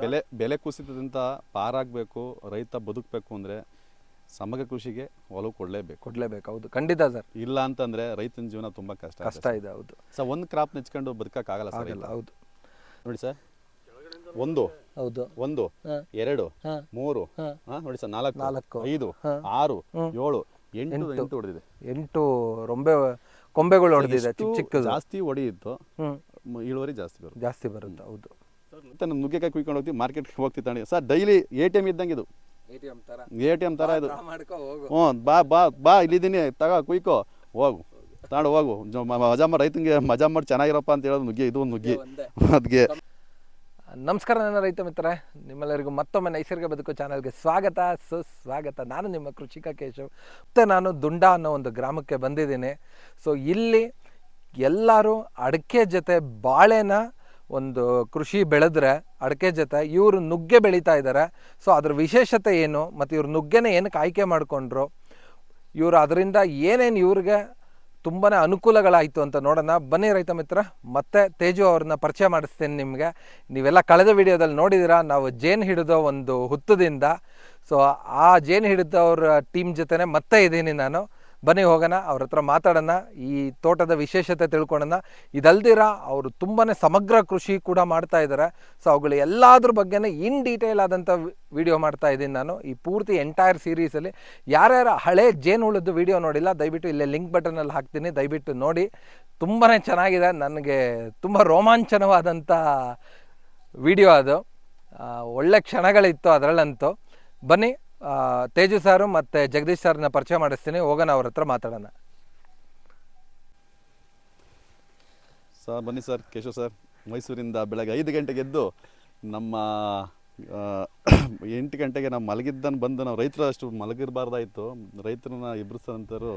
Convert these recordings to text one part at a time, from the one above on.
ಬೆಲೆ ಬೆಲೆ ಕುಸಿತದಿಂದ ಪಾರಾಗಬೇಕು ರೈತ ಬದುಕಬೇಕು ಅಂದರೆ ಸಮಗ್ರ ಕೃಷಿಗೆ ಒಲವು ಕೊಡಲೇಬೇಕು. ಕೊಡಲೇಬೇಕು ಹೌದು. ಖಂಡಿತ ಸರ್. ಇಲ್ಲ ಅಂತಂದ್ರೆ ರೈತನ ಜೀವನ ತುಂಬಾ ಕಷ್ಟ ಕಷ್ಟ ಇದೆ ಹೌದು. ಸರ್. ಒಂದು ಕ್ರಾಪ್ ನೆಚ್ಕೊಂಡು ಬದುಕಕ್ಕಾಗಲ್ಲ ಸರ್ ಇಲ್ಲ ಹೌದು. ನೋಡಿ ಸರ್ ಒಂದು ಹೌದು. ಒಂದು. ಎರಡು. ಮೂರು ನೋಡಿ ಸರ್ ನಾಲ್ಕು ನಾಲ್ಕು. ಐದು. ಆರು. ಏಳು ಎಂಟು ಎಂಟು. ಹೊಡೆದಿದೆ. ಎಂಟು ರೊಂಬೆ ಕೊಂಬೆಗಳು ಹೊಡೆದಿದೆ ಚಿಕ್ಕ ಚಿಕ್ಕ ಜಾಸ್ತಿ ಹೊಡೆಯಿತ್ತು ಇಳುವರಿ ಜಾಸ್ತಿ ಬರುತ್ತೆ. ಜಾಸ್ತಿ ಬರುತ್ತೆ ಹೌದು. ಮತ್ತೆ ನುಗ್ಗೆಕಾಯಿ ಕುಯ್ಕೊಂಡು ಹೋಗ್ತೀವಿ ಮಾರ್ಕೆಟ್ಗೆ ಹೋಗ್ತೀವಿ ತಾಣಿ sir daily A T M ಇದ್ದಂಗೆ ಇದು. ಎ ಟಿ ಎಂ ಥರ ಇದು. ಹ್ಞೂ ಬಾ ಬಾ ಬಾ ಇಲ್ಲಿದ್ದೀನಿ ತಗೋ ಕುಯ್ಕೋ ಹೋಗು. ತಾಂಡು ಹೋಗು. ಮಜಾ ಮಾಡಿ ರೈತನಿಗೆ ಮಜಾ ಮಾಡಿ ಚೆನ್ನಾಗಿರಪ್ಪ ಅಂತ ಹೇಳೋದು ನುಗ್ಗೆ ಇದು ಒಂದು. ನುಗ್ಗೆ ಅದಕ್ಕೆ ನಮಸ್ಕಾರ ನನ್ನ ರೈತ ಮಿತ್ರರೇ. ನಿಮ್ಮೆಲ್ಲರಿಗೂ ಮತ್ತೊಮ್ಮೆ ನೈಸರ್ಗಿಕ ಬದುಕು ಚಾನಲ್ಗೆ ಸ್ವಾಗತ ಸುಸ್ವಾಗತ. ನಾನು ನಿಮ್ಮ ಕೃಷಿಕ ಕೇಶವ್. ಮತ್ತು ನಾನು ದುಂಡ ಅನ್ನೋ ಒಂದು ಗ್ರಾಮಕ್ಕೆ ಬಂದಿದ್ದೀನಿ. ಸೊ ಇಲ್ಲಿ ಎಲ್ಲರೂ ಅಡಿಕೆ ಜೊತೆ ಬಾಳೆನ ಒಂದು ಕೃಷಿ ಬೆಳೆದ್ರೆ ಅಡಿಕೆ ಜೊತೆ ಇವರು ನುಗ್ಗೆ ಬೆಳೀತಾ ಇದ್ದಾರೆ ಸೊ ಅದ್ರ ವಿಶೇಷತೆ ಏನು? ಮತ್ತು ಇವ್ರು ನುಗ್ಗೆನ ಏನಕ್ಕೆ ಆಯ್ಕೆ ಮಾಡಿಕೊಂಡ್ರು? ಇವರು ಅದರಿಂದ ಏನೇನು ಇವ್ರಿಗೆ ತುಂಬಾ ಅನುಕೂಲಗಳಾಯಿತು ಅಂತ ನೋಡೋಣ. ಬನ್ನಿ ರೈತ ಮಿತ್ರ, ಮತ್ತೆ ತೇಜು ಅವ್ರನ್ನ ಪರಿಚಯ ಮಾಡಿಸ್ತೇನೆ ನಿಮಗೆ. ನೀವೆಲ್ಲ ಕಳೆದ ವಿಡಿಯೋದಲ್ಲಿ ನೋಡಿದಿರಾ, ನಾವು ಜೇನು ಹಿಡಿದ ಒಂದು ಹುತ್ತದಿಂದ. ಸೊ ಆ ಜೇನು ಹಿಡಿದವ್ರ ಟೀಮ್ ಜೊತೆನೆ ಮತ್ತೆ ಇದ್ದೀನಿ ನಾನು. ಬನ್ನಿ ಹೋಗೋಣ, ಅವ್ರ ಹತ್ರ ಮಾತಾಡೋಣ, ಈ ತೋಟದ ವಿಶೇಷತೆ ತಿಳ್ಕೊಳೋಣ. ಇದಲ್ದಿರ ಅವರು ತುಂಬಾ ಸಮಗ್ರ ಕೃಷಿ ಕೂಡ ಮಾಡ್ತಾ ಇದ್ದಾರೆ ಸೊ ಅವುಗಳು ಎಲ್ಲಾದ್ರ ಬಗ್ಗೆನೇ ಇನ್ ಡೀಟೇಲ್ ಆದಂಥ ವಿಡಿಯೋ ಮಾಡ್ತಾ ಇದ್ದೀನಿ ನಾನು. ಈ ಪೂರ್ತಿ ಎಂಟೈರ್ ಸೀರೀಸಲ್ಲಿ ಯಾರ್ಯಾರ ಹಳೆ ಜೇನು ಉಳಿದು ವಿಡಿಯೋ ನೋಡಿಲ್ಲ, ದಯವಿಟ್ಟು ಇಲ್ಲೇ ಲಿಂಕ್ ಬಟನಲ್ಲಿ ಹಾಕ್ತೀನಿ. ದಯವಿಟ್ಟು ನೋಡಿ. ತುಂಬಾ ಚೆನ್ನಾಗಿದೆ. ನನಗೆ ತುಂಬ ರೋಮಾಂಚನವಾದಂಥ ವಿಡಿಯೋ ಅದು. ಒಳ್ಳೆ ಕ್ಷಣಗಳಿತ್ತು ಅದರಲ್ಲಂತೂ. ಬನ್ನಿ ತೇಜು ಸಾರು ಮತ್ತು ಜಗದೀಶ್ ಸರ್ನ ಪರಿಚಯ ಮಾಡಿಸ್ತೀನಿ. ಹೋಗೋಣ ಅವ್ರ ಹತ್ರ ಮಾತಾಡೋಣ. ಸರ್ ಬನ್ನಿ ಸರ್. ಕೇಶವ್ ಸರ್ ಮೈಸೂರಿಂದ ಬೆಳಗ್ಗೆ ಐದು ಗಂಟೆಗೆ ಎದ್ದು ನಮ್ಮ ಎಂಟು ಗಂಟೆಗೆ ನಾವು ಮಲಗಿದ್ದನ್ನು ಬಂದು ನಾವು ರೈತರು ಅಷ್ಟು ಮಲಗಿರಬಾರ್ದಾಯ್ತು. ರೈತರನ್ನ ಇಬ್ಬರಿಸಂತರು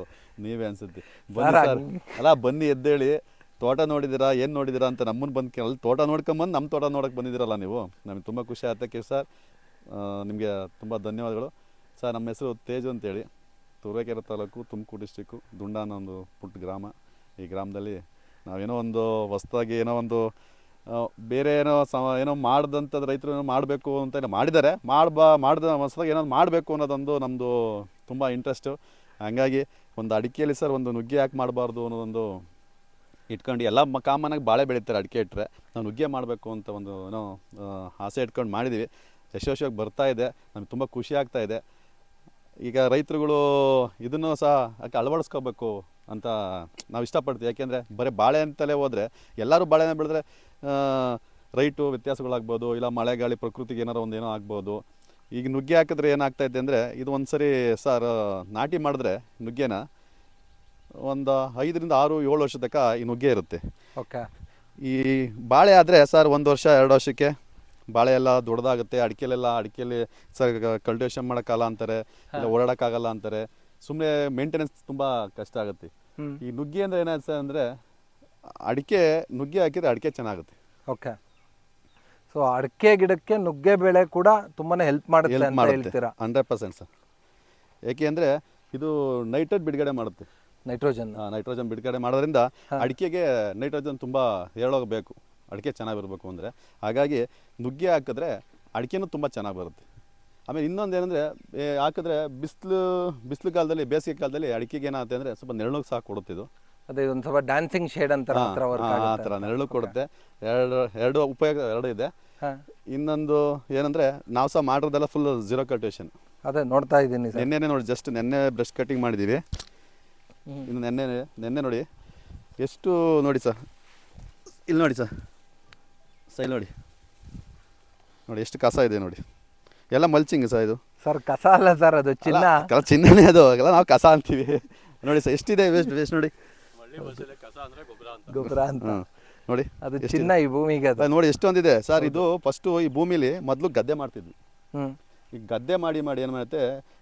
ನೀವೇ ಅನ್ಸುತ್ತೆ. ಬನ್ನಿ ಸರ್, ಅಲ್ಲ ಬನ್ನಿ ಎದ್ದೇಳಿ. ತೋಟ ನೋಡಿದಿರಾ ಏನು ನೋಡಿದಿರಾ ಅಂತ ನಮ್ಮನ್ನು ಬಂದು ಅಲ್ಲಿ ತೋಟ ನೋಡ್ಕೊಂಬಂದು ನಮ್ಮ ತೋಟ ನೋಡೋಕೆ ಬಂದಿದ್ದೀರಲ್ಲ ನೀವು? ನಮಗೆ ತುಂಬ ಖುಷಿ ಆಯ್ತು ಕೇಶವ್ ಸರ್. ನಿಮಗೆ ತುಂಬ ಧನ್ಯವಾದಗಳು. ಸರ್, ನಮ್ಮ ಹೆಸರು ತೇಜು ಅಂತೇಳಿ. ತುರುವೇಕೆರೆ ತಾಲೂಕು ತುಮಕೂರು ಡಿಸ್ಟಿಕ್ಕು ದುಂಡ ಅನ್ನೋ ಒಂದು ಪುಟ್ಟ ಗ್ರಾಮ. ಈ ಗ್ರಾಮದಲ್ಲಿ ನಾವೇನೋ ಒಂದು ಹೊಸ್ದಾಗಿ ಏನೋ ಒಂದು ಬೇರೆ ಏನೋ ಸಮ, ಏನೋ ಮಾಡ್ದಂಥದ್ದು ರೈತರು ಏನೋ ಮಾಡಬೇಕು ಅಂತ ಏನೋ ಮಾಡಿದ್ದಾರೆ. ಮಾಡ್ಬಾ, ಮಾಡ್ದ, ಹೊಸ್ದಾಗಿ ಏನೋ ಮಾಡಬೇಕು ಅನ್ನೋದೊಂದು ನಮ್ಮದು ತುಂಬ ಇಂಟ್ರೆಸ್ಟು ಹಂಗಾಗಿ ಒಂದು ಅಡಿಕೆಯಲ್ಲಿ ಸರ್ ಒಂದು ನುಗ್ಗೆ ಯಾಕೆ ಮಾಡಬಾರ್ದು ಅನ್ನೋದೊಂದು ಇಟ್ಕೊಂಡು ಎಲ್ಲ ಕಾಮನಾಗಿ ಬಾಳೆ ಬೆಳೀತಾರೆ ಅಡಿಕೆ ಇಟ್ಟರೆ ನಾವು ನುಗ್ಗೆ ಮಾಡಬೇಕು ಅಂತ ಒಂದು ಏನೋ ಆಸೆ ಇಟ್ಕೊಂಡು ಮಾಡಿದ್ದೀವಿ ಯಶಸ್ವಿಯಾಗಿ ಬರ್ತಾ ಇದೆ. ನಮ್ಗೆ ತುಂಬ ಖುಷಿ ಆಗ್ತಾ ಇದೆ. ಈಗ ರೈತರುಗಳು ಇದನ್ನು ಸಹ ಯಾಕೆ ಅಳವಡಿಸ್ಕೋಬೇಕು ಅಂತ ನಾವು ಇಷ್ಟಪಡ್ತೀವಿ. ಯಾಕೆಂದರೆ ಬರೀ ಬಾಳೆ ಅಂತಲೇ ಹೋದರೆ ಎಲ್ಲರೂ ಬಾಳೆನ ಬೆಳೆದ್ರೆ ರೈಟು ವ್ಯತ್ಯಾಸಗಳಾಗ್ಬೋದು ಇಲ್ಲ ಮಳೆ ಗಾಳಿ ಪ್ರಕೃತಿಗೆ ಏನಾರು ಒಂದು ಏನೋ ಆಗ್ಬೋದು. ಈಗ ನುಗ್ಗೆ ಹಾಕಿದ್ರೆ ಏನಾಗ್ತಾ ಇದೆ ಅಂದರೆ ಇದು ಒಂದು ಸರಿ ಸರ್ ನಾಟಿ ಮಾಡಿದ್ರೆ ನುಗ್ಗೆನ ಒಂದು ಐದರಿಂದ ಆರು ಏಳು ವರ್ಷ ತನಕ ಈ ನುಗ್ಗೆ ಇರುತ್ತೆ. ಓಕೆ. ಈ ಬಾಳೆ ಆದರೆ ಸರ್ ಒಂದು ವರ್ಷ ಎರಡು ವರ್ಷಕ್ಕೆ ಬಾಳೆ ಎಲ್ಲ ದೊಡ್ಡದಾಗುತ್ತೆ ಅಡಿಕೆಲೆಲ್ಲ ಅಡಿಕೆಲಿ ಸರ್ ಕಲ್ಟಿವೇಷನ್ ಮಾಡೋಕ್ಕಾಗಲ್ಲ ಅಂತಾರೆ ಇಲ್ಲ ಓಡಾಡೋಕ್ಕಾಗಲ್ಲ ಅಂತಾರೆ ಸುಮ್ಮನೆ ಮೇಂಟೆನೆನ್ಸ್ ತುಂಬ ಕಷ್ಟ ಆಗುತ್ತೆ. ಈ ನುಗ್ಗೆ ಅಂದರೆ ಏನಾಯ್ತು ಸರ್ ಅಂದರೆ ಅಡಿಕೆ ನುಗ್ಗೆ ಹಾಕಿದ್ರೆ ಅಡಿಕೆ ಚೆನ್ನಾಗುತ್ತೆ. ಓಕೆ. ಸೊ ಅಡಿಕೆ ಗಿಡಕ್ಕೆ ನುಗ್ಗೆ ಬೆಳೆ ಕೂಡ ತುಂಬಾನೇ ಹೆಲ್ಪ್ ಮಾಡುತ್ತೆ ಅಂತ ಹೇಳ್ತೀರಾ? Hundred percent sir. ಏಕೆ ಅಂದರೆ ಇದು ನೈಟ್ರೇಟ್ ಬಿಡುಗಡೆ ಮಾಡುತ್ತೆ. ನೈಟ್ರೋಜನ್ ನೈಟ್ರೋಜನ್ ಬಿಡುಗಡೆ ಮಾಡೋದ್ರಿಂದ ಅಡಿಕೆಗೆ ನೈಟ್ರೋಜನ್ ತುಂಬ ಹೇಳೋಗಬೇಕು. ಅಡಿಕೆ ಚೆನ್ನಾಗಿ ಬರಬೇಕು ಅಂದರೆ. ಹಾಗಾಗಿ ನುಗ್ಗೆ ಹಾಕಿದ್ರೆ ಅಡಿಕೆನೂ ತುಂಬ ಚೆನ್ನಾಗಿ ಬರುತ್ತೆ. ಆಮೇಲೆ ಇನ್ನೊಂದು ಏನಂದರೆ ಹಾಕಿದ್ರೆ ಬಿಸಿಲು ಬಿಸಿಲು ಕಾಲದಲ್ಲಿ ಬೇಸಿಗೆ ಕಾಲದಲ್ಲಿ ಅಡಿಕೆಗೆ ಏನಾಗುತ್ತೆ ಅಂದರೆ ಸ್ವಲ್ಪ ನೆರಳು ಸಹ ಕೊಡುತ್ತಿದ್ದು ಅದೇ ಇದೊಂದು ಸ್ವಲ್ಪ ಡ್ಯಾನ್ಸಿಂಗ್ ಶೇಡ್ ಅಂತ ಆ ಥರ ನೆರಳು ಕೊಡುತ್ತೆ. ಎರಡು ಎರಡು ಉಪಯೋಗ ಎರಡು ಇದೆ. ಇನ್ನೊಂದು ಏನಂದರೆ ನಾವು ಸಹ ಮಾಡಿರೋದೆಲ್ಲ ಫುಲ್ ಝೀರೋ ಕಟೇಷನ್ ಅದೇ ನೋಡ್ತಾ ಇದ್ದೀನಿ ಸರ್. ನೆನ್ನೆನೇ ನೋಡಿ ಜಸ್ಟ್ ನೆನ್ನೆ ಬ್ರಷ್ ಕಟಿಂಗ್ ಮಾಡಿದ್ದೀವಿ. ಇನ್ನು ನೆನ್ನೆ ನೆನ್ನೆ ನೋಡಿ. ಎಷ್ಟು ನೋಡಿ ಸರ್? ಇಲ್ಲಿ ನೋಡಿ ಸರ್. ಸೈಲ್ ನೋಡಿ. ನೋಡಿ ಎಷ್ಟು ಕಸ ಇದೆ ನೋಡಿ. ಎಲ್ಲ ಮಲ್ಚಿಂಗ್ ಸರ್ ಇದು. ಸರ್ ಕಸ ಅಲ್ಲ ಸರ್ ಅದು ಚಿನ್ನ. ಅಲ್ಲ, ಚಿನ್ನನೇ ಅದು ಎಲ್ಲ ನಾವು ಕಸ ಅಂತೀವಿ. ನೋಡಿ ಸರ್ ಎಷ್ಟಿದೆ ವೇಸ್ಟ್ ವೇಸ್ಟ್ ನೋಡಿ. ಗೊಬ್ಬರ ಅಂತ. ನೋಡಿ ಅದು ಚಿನ್ನ ಈ ಭೂಮಿಗೆ ನೋಡಿ ಎಷ್ಟು ಒಂದಿದೆ ಎಷ್ಟೊಂದಿದೆ. ಸರ್ ಇದು ಫಸ್ಟು ಈ ಭೂಮಿಲಿ ಮೊದಲು ಗದ್ದೆ ಮಾಡ್ತಿದ್ವಿ. ಹ್ಮ್. ಈ ಗದ್ದೆ ಮಾಡಿ ಮಾಡಿ ಏನು ಮಾಡುತ್ತೆ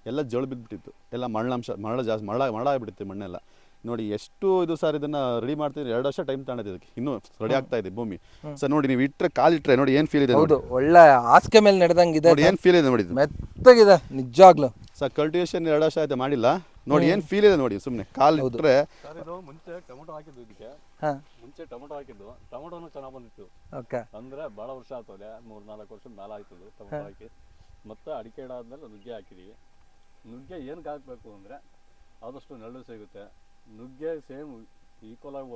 ಎಲ್ಲ ಜೋಳ ಬಿದ್ದುಬಿಟ್ಟಿತ್ತು ಎಲ್ಲ ಮರಳಂಶ ಮರಳು ಜಾಸ್ತಿ ಮರಳ ಮರಳ ಆಗಿಬಿಡುತ್ತೆ ಮಣ್ಣೆಲ್ಲ. ನೋಡಿ ಎಷ್ಟು ಇದು ಸರ್ ಇದನ್ನ ರೆಡಿ ಮಾಡ್ತಿದ್ರೆ? ಎರಡು ವರ್ಷ ಟೈಮ್ ತಾಣದ ಇದಕ್ಕೆ. ಇನ್ನು ರೆಡಿ ಆಗ್ತಾ ಇದೆ ಭೂಮಿ. ಸರ್ ನೋಡಿ ನೀವು ಇಟ್ಟರೆ ಕಾಲಿಟ್ರೆ ನೋಡಿ ಏನು ಫೀಲ್ ಇದೆ ಹೌದು ಒಳ್ಳೆ ಹಾಸಿಗೆ ಮೇಲೆ ನಡೆದಂಗಿದೆ ನೋಡಿ ಏನು ಫೀಲ್ ಇದೆ ನೋಡಿ ಮೆತ್ತಗಿದೆ ನಿಜವಾಗ್ಲು. ಸರ್ ಕಲ್ಟಿವೇಶನ್ ಎರಡು ವರ್ಷ ಆಯ್ತು ಮಾಡಿಲ್ಲ. ನೋಡಿ ಏನು ಫೀಲ್ ಇದೆ ನೋಡಿ ಸುಮ್ಮನೆ ಕಾಲ್ ಇಟ್ಟರೆ ಸರ್ ಇದು ಮುಂಚೆ ಟೊಮೊಟೊ ಹಾಕಿದ್ದು ಇದಕ್ಕೆ. ಹಾಂ. ಮುಂಚೆ ಟೊಮೊಟೊ ಹಾಕಿದ್ದು ಟೊಮೊಟೊನು ಚೆನ್ನಾಗಿ ಬಂದಿತ್ತು. ಓಕೆ. ಅಂದ್ರೆ ಬಹಳ ವರ್ಷ ಆಗ್ತದೆ ಮೂರ್ ನಾಲ್ಕು ವರ್ಷ ಮೇಲೆ ಆಯ್ತು ಟೊಮೊಟೊ ಹಾಕಿ. ಮತ್ತೆ ಅಡಿಕೆ ಇಡಾದ್ಮೇಲೆ ಆದ್ಮೇಲೆ ನುಗ್ಗೆ ಹಾಕಿದೀವಿ. ನುಗ್ಗೆ ಏನಕ್ಕೆ ಹಾಕ್ಬೇಕು ಅಂದ್ರೆ ಆದಷ್ಟು ನೆರಳು ಸಿಗುತ್ತೆ. ನುಗ್ಗೆ ಸೇಮ್ ಈಕ್ವಲ್ ಆಗಿ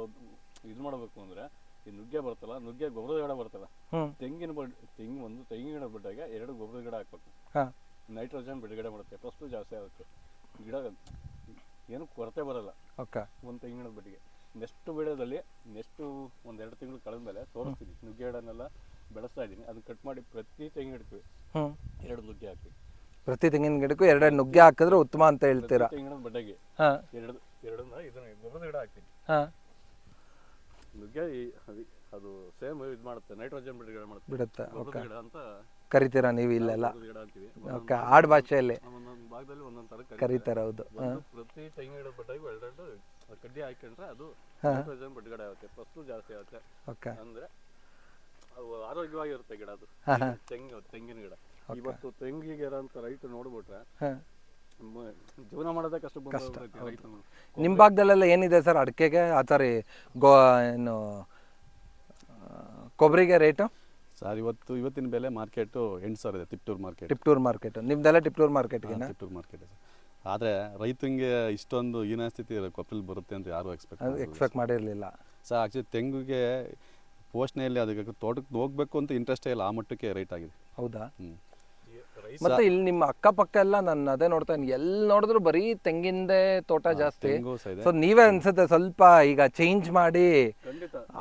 ಇದು ಮಾಡಬೇಕು ಅಂದ್ರೆ ಈ ನುಗ್ಗೆ ಬರ್ತಲ್ಲ ನುಗ್ಗೆ ಗೊಬ್ಬರದ ಗಿಡ ಬರ್ತಲ್ಲ. ಹ್ಮ್. ತೆಂಗಿನ ಬಡ್ ತೆಂಗು ಒಂದು ತೆಂಗಿನ ಗಿಡ ಬಿಟ್ಟಾಗ ಎರಡು ಗೊಬ್ಬರದ ಗಿಡ ಹಾಕ್ಬೇಕು. ಹಾಂ. ನೈಟ್ರೋಜನ್ ಬಿಡುಗಡೆ ಮಾಡುತ್ತೆ ಫಸ್ಟು ಜಾಸ್ತಿ ಆಗುತ್ತೆ. ಗಿಡ ಏನು ಕೊರತೆ ಬರಲ್ಲ. ಓಕೆ. ಒಂದು ತೆಂಗಿನ ಬಡ್ಡಿಗೆ ನೆಕ್ಸ್ಟ್ ವಿಡಿಯೋದಲ್ಲಿ ನೆಕ್ಸ್ಟ್ ಒಂದು ಎರಡು ತಿಂಗಳು ಕಳೆದ ಮೇಲೆ ತೋರಿಸ್ತೀನಿ. ನುಗ್ಗೆ ಗಿಡನೆಲ್ಲ ಬೆಳೆಸ್ತಾ ಇದ್ದೀನಿ. ಅದನ್ನ ಕಟ್ ಮಾಡಿ ಪ್ರತಿ ತೆಂಗಿನ ಗಿಡಕ್ಕೆ ಎರಡು ನುಗ್ಗೆ ಹಾಕಿ. ಪ್ರತಿ ತೆಂಗಿನ ಗಿಡಕ್ಕೂ ಎರಡೆರಡು ನುಗ್ಗೆ ಹಾಕಿದ್ರೆ ಉತ್ತಮ ಅಂತ ಹೇಳ್ತೀರಾ? ತೆಂಗಿನ ಬಡ್ಡೆಗೆ ಹಾಂ ಎರಡು ಎರಡನ್ನ ಇದನ್ನ ಗೊಬ್ಬರದ ಗಿಡ ಹಾಕ್ತೀನಿ ಹಾಂ. ನುಗ್ಗೆ ಈ- ಅದು- ಅದು ಸೇಮ್ ಇದು ಮಾಡುತ್ತೆ ನೈಟ್ರೋಜನ್ ಬಿಡುಗಡೆ ಮಾಡುತ್ತೆ. ಬಿಡುತ್ತೆ ಗೊಬ್ಬರದ ಓಕೆ. ಗಿಡ ಅಂತ ಕರಿತೀರಾ ನೀವು ಇಲ್ಲೆಲ್ಲ ಗೊಬ್ಬರದ ಗಿಡ ಅಂತೀವಿ. ಓಕೆ ಆಡ್ ಭಾಷೆಯಲ್ಲಿ. ಒಂದೊಂದು ಭಾಗದಲ್ಲಿ ಒಂದೊಂದು ತರ ಕರಿತಾರ. ಕರೀತಾರೆ ಹೌದು. ಒಂದು ಪ್ರತಿ ತೆಂಗಿನ ಗಿಡ ಬಟ್ಟೆ ಎರಡೆರಡು ಕಡ್ಡಿ ಹಾಕೊಂಡ್ರೆ ಅದು ನೈಟ್ರೋಜನ್ ಬಿಡುಗಡೆ ಆಗುತ್ತೆ ಫಸ್ಟು ಜಾಸ್ತಿ ಆಗುತ್ತೆ. ಓಕೆ. ಅಂದ್ರೆ ಅವು ಆರೋಗ್ಯವಾಗಿರುತ್ತೆ ಗಿಡ ಅದು. ತೆಂಗು ತೆಂಗಿನ ಗಿಡ. ಇವತ್ತು ತೆಂಗಿಗೆ ಅಂತ ರೈತ ನೋಡ್ಬಿಟ್ರೆ ಹಾಂ. ಜೀವನ ಮಾಡೋದೇ ಕಷ್ಟ ಕಷ್ಟ ನಿಮ್ಮ ಭಾಗದಲ್ಲೆಲ್ಲ ಏನಿದೆ ಸರ್ ಅಡಿಕೆಗೆ ಆ ಸಾರಿ ಗೋ ಏನು ಕೊಬ್ಬರಿಗೆ ರೇಟು ಸರ್ ಇವತ್ತು ಇವತ್ತಿನ ಬೆಲೆ ಮಾರ್ಕೆಟು ಎಂಟು ಸಾವಿರ ಇದೆ ತಿಪ್ಟೂರು ಮಾರ್ಕೆಟ್. ಟಿಪ್ಟೂರ್ ಮಾರ್ಕೆಟ್. ನಿಮ್ದೆಲ್ಲ ಟಿಪ್ಟೂರ್ ಮಾರ್ಕೆಟ್ಗೆ ತಿಪ್ಟೂರು ಮಾರ್ಕೆಟ್ ಆದರೆ ರೈತಂಗೆ ಇಷ್ಟೊಂದು ಹೀನ ಸ್ಥಿತಿ ಕೊಪ್ಪಲ್ ಬರುತ್ತೆ ಅಂತ ಯಾರು ಎಕ್ಸ್ಪೆಕ್ಟ್ ಎಕ್ಸ್ಪೆಕ್ಟ್ ಮಾಡಿರಲಿಲ್ಲ. ಸರ್ ಆ್ಯಕ್ಚುಲಿ ತೆಂಗಿಗೆ ಪೋಷಣೆಯಲ್ಲಿ ಅದಕ್ಕೆ ತೋಟಕ್ಕೆ ಹೋಗ್ಬೇಕು ಅಂತ ಇಂಟ್ರೆಸ್ಟೇ ಇಲ್ಲ ಆ ಮಟ್ಟಕ್ಕೆ ರೇಟ್ ಆಗಿದೆ. ಹೌದಾ? ಹ್ಞೂ ಮತ್ತೆ ಇಲ್ಲಿ ನಿಮ್ಮ ಅಕ್ಕಪಕ್ಕ ಎಲ್ಲ ನಾನು ಅದೇ ನೋಡ್ತಾ ಎಲ್ಲಿ ನೋಡಿದ್ರು ಬರೀ ತೆಂಗಿಂದೇ ತೋಟ ಜಾಸ್ತಿ. ಸೊ ನೀವೇ ಅನ್ಸುತ್ತೆ ಸ್ವಲ್ಪ ಈಗ ಚೇಂಜ್ ಮಾಡಿ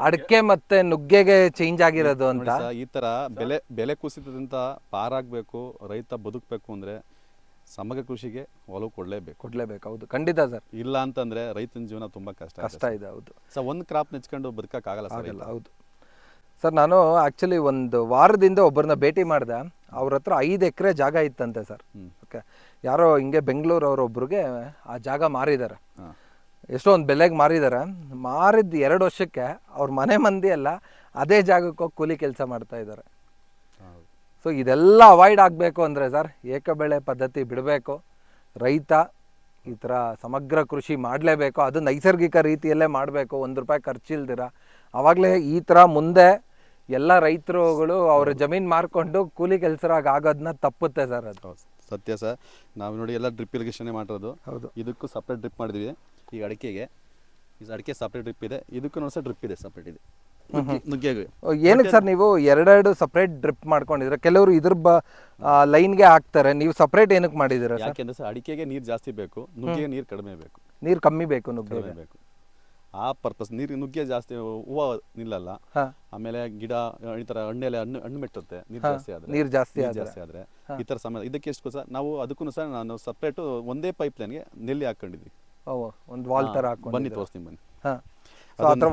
ಅಡಕೆ ಮತ್ತೆ ನುಗ್ಗೆಗೆ ಚೇಂಜ್ ಆಗಿರೋದು ಅಂತ. ಈ ತರ ಬೆಲೆ ಬೆಲೆ ಕುಸಿತದಿಂದ ಪಾರಾಗಬೇಕು ರೈತ ಬದುಕಬೇಕು ಅಂದ್ರೆ ಸಮಗ್ರ ಕೃಷಿಗೆ ಒಲವು ಕೊಡ್ಲೇಬೇಕು. ಕೊಡ್ಲೇಬೇಕು ಹೌದು. ಖಂಡಿತ ಸರ್. ಇಲ್ಲ ಅಂತಂದ್ರೆ ರೈತನ ಜೀವನ ತುಂಬಾ ಕಷ್ಟ ಕಷ್ಟ ಇದೆ ಹೌದು. ಸರ್ ಒಂದು ಕ್ರಾಪ್ ನೆಚ್ಕೊಂಡು ಬದುಕಕ್ಕಾಗಲ್ಲ ಸರ್ ಆಗಲ್ಲ ಹೌದು. ಸರ್ ನಾನು ಆ್ಯಕ್ಚುಲಿ ಒಂದು ವಾರದಿಂದ ಒಬ್ಬರನ್ನ ಭೇಟಿ ಮಾಡಿದೆ. ಅವ್ರ ಹತ್ರ ಐದು ಎಕರೆ ಜಾಗ ಇತ್ತಂತೆ ಸರ್. ಓಕೆ. ಯಾರೋ ಹಿಂಗೆ ಬೆಂಗಳೂರು ಅವರೊಬ್ರಿಗೆ ಆ ಜಾಗ ಮಾರಿದ್ದಾರೆ ಎಷ್ಟೋ ಒಂದು ಬೆಲೆಗೆ ಮಾರಿದ್ದಾರೆ ಮಾರಿದ ಎರಡು ವರ್ಷಕ್ಕೆ ಅವ್ರ ಮನೆ ಮಂದಿ ಎಲ್ಲ ಅದೇ ಜಾಗಕ್ಕೆ ಹೋಗಿ ಕೂಲಿ ಕೆಲಸ ಮಾಡ್ತಾ ಇದ್ದಾರೆ ಸೊ ಇದೆಲ್ಲ ಅವಾಯ್ಡ್ ಆಗಬೇಕು ಅಂದರೆ ಸರ್ ಏಕಬೆಳೆ ಪದ್ಧತಿ ಬಿಡಬೇಕು. ರೈತ ಈ ಥರ ಸಮಗ್ರ ಕೃಷಿ ಮಾಡಲೇಬೇಕು. ಅದು ನೈಸರ್ಗಿಕ ರೀತಿಯಲ್ಲೇ ಮಾಡಬೇಕು. ಒಂದು ರೂಪಾಯಿ ಖರ್ಚಿಲ್ದಿರ. ಆವಾಗಲೇ ಈ ಥರ ಮುಂದೆ ಎಲ್ಲ ರೈತರುಗಳು ಅವ್ರ ಜಮೀನು ಮಾರ್ಕೊಂಡು ಕೂಲಿ ಕೆಲಸರಾಗಿ ಆಗೋದನ್ನ ತಪ್ಪುತ್ತೆ ಸರ್ ಅದು. ಸತ್ಯ ಸರ್. ನಾವು ನೋಡಿ ಎಲ್ಲ ಡ್ರಿಪ್ ಇರಿಗೇಷನ್ ಮಾಡಿರೋದು. ಹೌದು. ಇದಕ್ಕೂ ಸಪ್ರೇಟ್ ಡ್ರಿಪ್ ಮಾಡಿದ್ವಿ. ಈಗ ಅಡಿಕೆಗೆ ಈಗ ಅಡಿಕೆ ಸಪ್ರೇಟ್ ಡ್ರಿಪ್ ಇದೆ. ಇದಕ್ಕೂ ನೋಡಿ ಸರ್ ಡ್ರಿಪ್ ಇದೆ ಸಪ್ರೇಟ್ ಇದೆ. ನುಗ್ಗೆ- ನುಗ್ಗೆಗೆ ಏನಕ್ಕೆ ಸರ್ ನೀವು ಎರಡೆರಡು ಸಪ್ರೇಟ್ ಡ್ರಿಪ್ ಮಾಡ್ಕೊಂಡಿದ್ರೆ ಕೆಲವರು ಇದ್ರ ಬ ಲೈನ್ಗೆ ಹಾಕ್ತಾರೆ. ನೀವು ಸಪ್ರೇಟ್ ಏನಕ್ಕೆ ಮಾಡಿದಿರ ಯಾಕೆಂದ್ರೆ ಸರ್ ಅಡಿಕೆಗೆ ನೀರು ಜಾಸ್ತಿ ಬೇಕು. ನುಗ್ಗೆಗೆ ನೀರು ಕಡಿಮೆ ಬೇಕು. ನೀರು ಕಮ್ಮಿ ಬೇಕು ನುಗ್ಗೆ ಬೇಕು. ಆ ಪರ್ಪಸ್ ನೀರು ನುಗ್ಗೆ ಜಾಸ್ತಿ ಹೂವು ನಿಲ್ಲಲ್ಲ. ಆಮೇಲೆ ಗಿಡ ಈ ತರ ಹಣ್ಣೆಲೆ ಹಣ್ಣು ಹಣ್ಣು ಮೆಟ್ಟುತ್ತೆ ನೀರು ಜಾಸ್ತಿ ಆದ್ರೆ. ನೀರು ಜಾಸ್ತಿ ಜಾಸ್ತಿ ಆದ್ರೆ. ಈ ತರ ಸಮಯ ಇದಕ್ಕೆ ಎಷ್ಟು ಸಹ ನಾವು ಅದಕ್ಕೂ ಸಹ ನಾನು ಸಪ್ರೇಟ್ ಒಂದೇ ಪೈಪ್ ಲೈನ್ಗೆ ನೆಲ್ಲಿ ಹಾಕೊಂಡಿದ್ವಿ. ಒಂದು ವಾಲ್ ತರ ಹಾಕೊಂಡು ಬನ್ನಿ ತೋರಿಸ್ತೀನಿ ಬನ್ನಿ.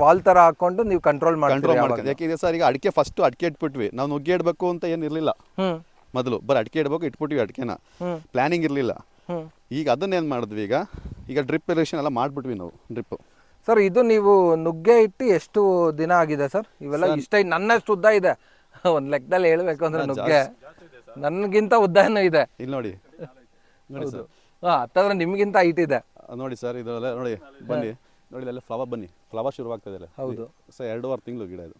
ವಾಲ್ ತರ ಹಾಕೊಂಡು ನೀವು ಕಂಟ್ರೋಲ್ ಕಂಟ್ರೋಲ್ ಮಾಡ್ಕೊಂಡು. ಯಾಕೆಂದ್ರೆ ಸರ್ ಈಗ ಅಡಿಕೆ ಫಸ್ಟ್ ಅಡಿಕೆ ಇಟ್ಬಿಟ್ವಿ. ನಾವು ನುಗ್ಗೆ ಇಡಬೇಕು ಅಂತ ಏನು ಇರಲಿಲ್ಲ. ಮೊದಲು ಬರೀ ಅಡಿಕೆ ಇಡಬೇಕು ಇಟ್ಬಿಟ್ವಿ ಅಡಿಕೆನ. ಪ್ಲಾನಿಂಗ್ ಇರಲಿಲ್ಲ. ಈಗ ಅದನ್ನ ಏನ್ ಮಾಡಿದ್ವಿ ಈಗ ಈಗ ಡ್ರಿಪ್ ಇರಿಗೇಷನ್ ಎಲ್ಲ ಮಾಡಿಬಿಟ್ವಿ ನಾವು ಡ್ರಿಪ್ ಸರ್ ಇದು ನೀವು ನುಗ್ಗೆ ಇಟ್ಟು ಎಷ್ಟು ದಿನ ಆಗಿದೆ ಸರ್ ಇವೆಲ್ಲ ಇಷ್ಟ ನನ್ನಷ್ಟು ಉದ್ದ ಇದೆ. ಒಂದ್ ಲೆಕ್ಕದಲ್ಲಿ ಹೇಳ್ಬೇಕು ಅಂದ್ರೆ ನುಗ್ಗೆ. ನನ್ಗಿಂತ ಉದ್ದನೂ ಇದೆ. ಇಲ್ಲಿ ನೋಡಿ. ನೋಡಿ ಸರ್ ಹಾಂ ಹತ್ತಂದ್ರೆ ನಿಮ್ಗಿಂತ ಹೈಟ್ ಇದೆ. ನೋಡಿ ಸರ್ ಇದೆಲ್ಲ ನೋಡಿ ಬನ್ನಿ. ನೋಡಿ ಎಲ್ಲ ಫ್ಲವರ್ ಬನ್ನಿ. ಫ್ಲವರ್ ಶುರುವಾಗ್ತದೆ ಹೌದು. ಸರ್ ಎರಡೂವರೆ ತಿಂಗಳು ಗಿಡ ಇದು.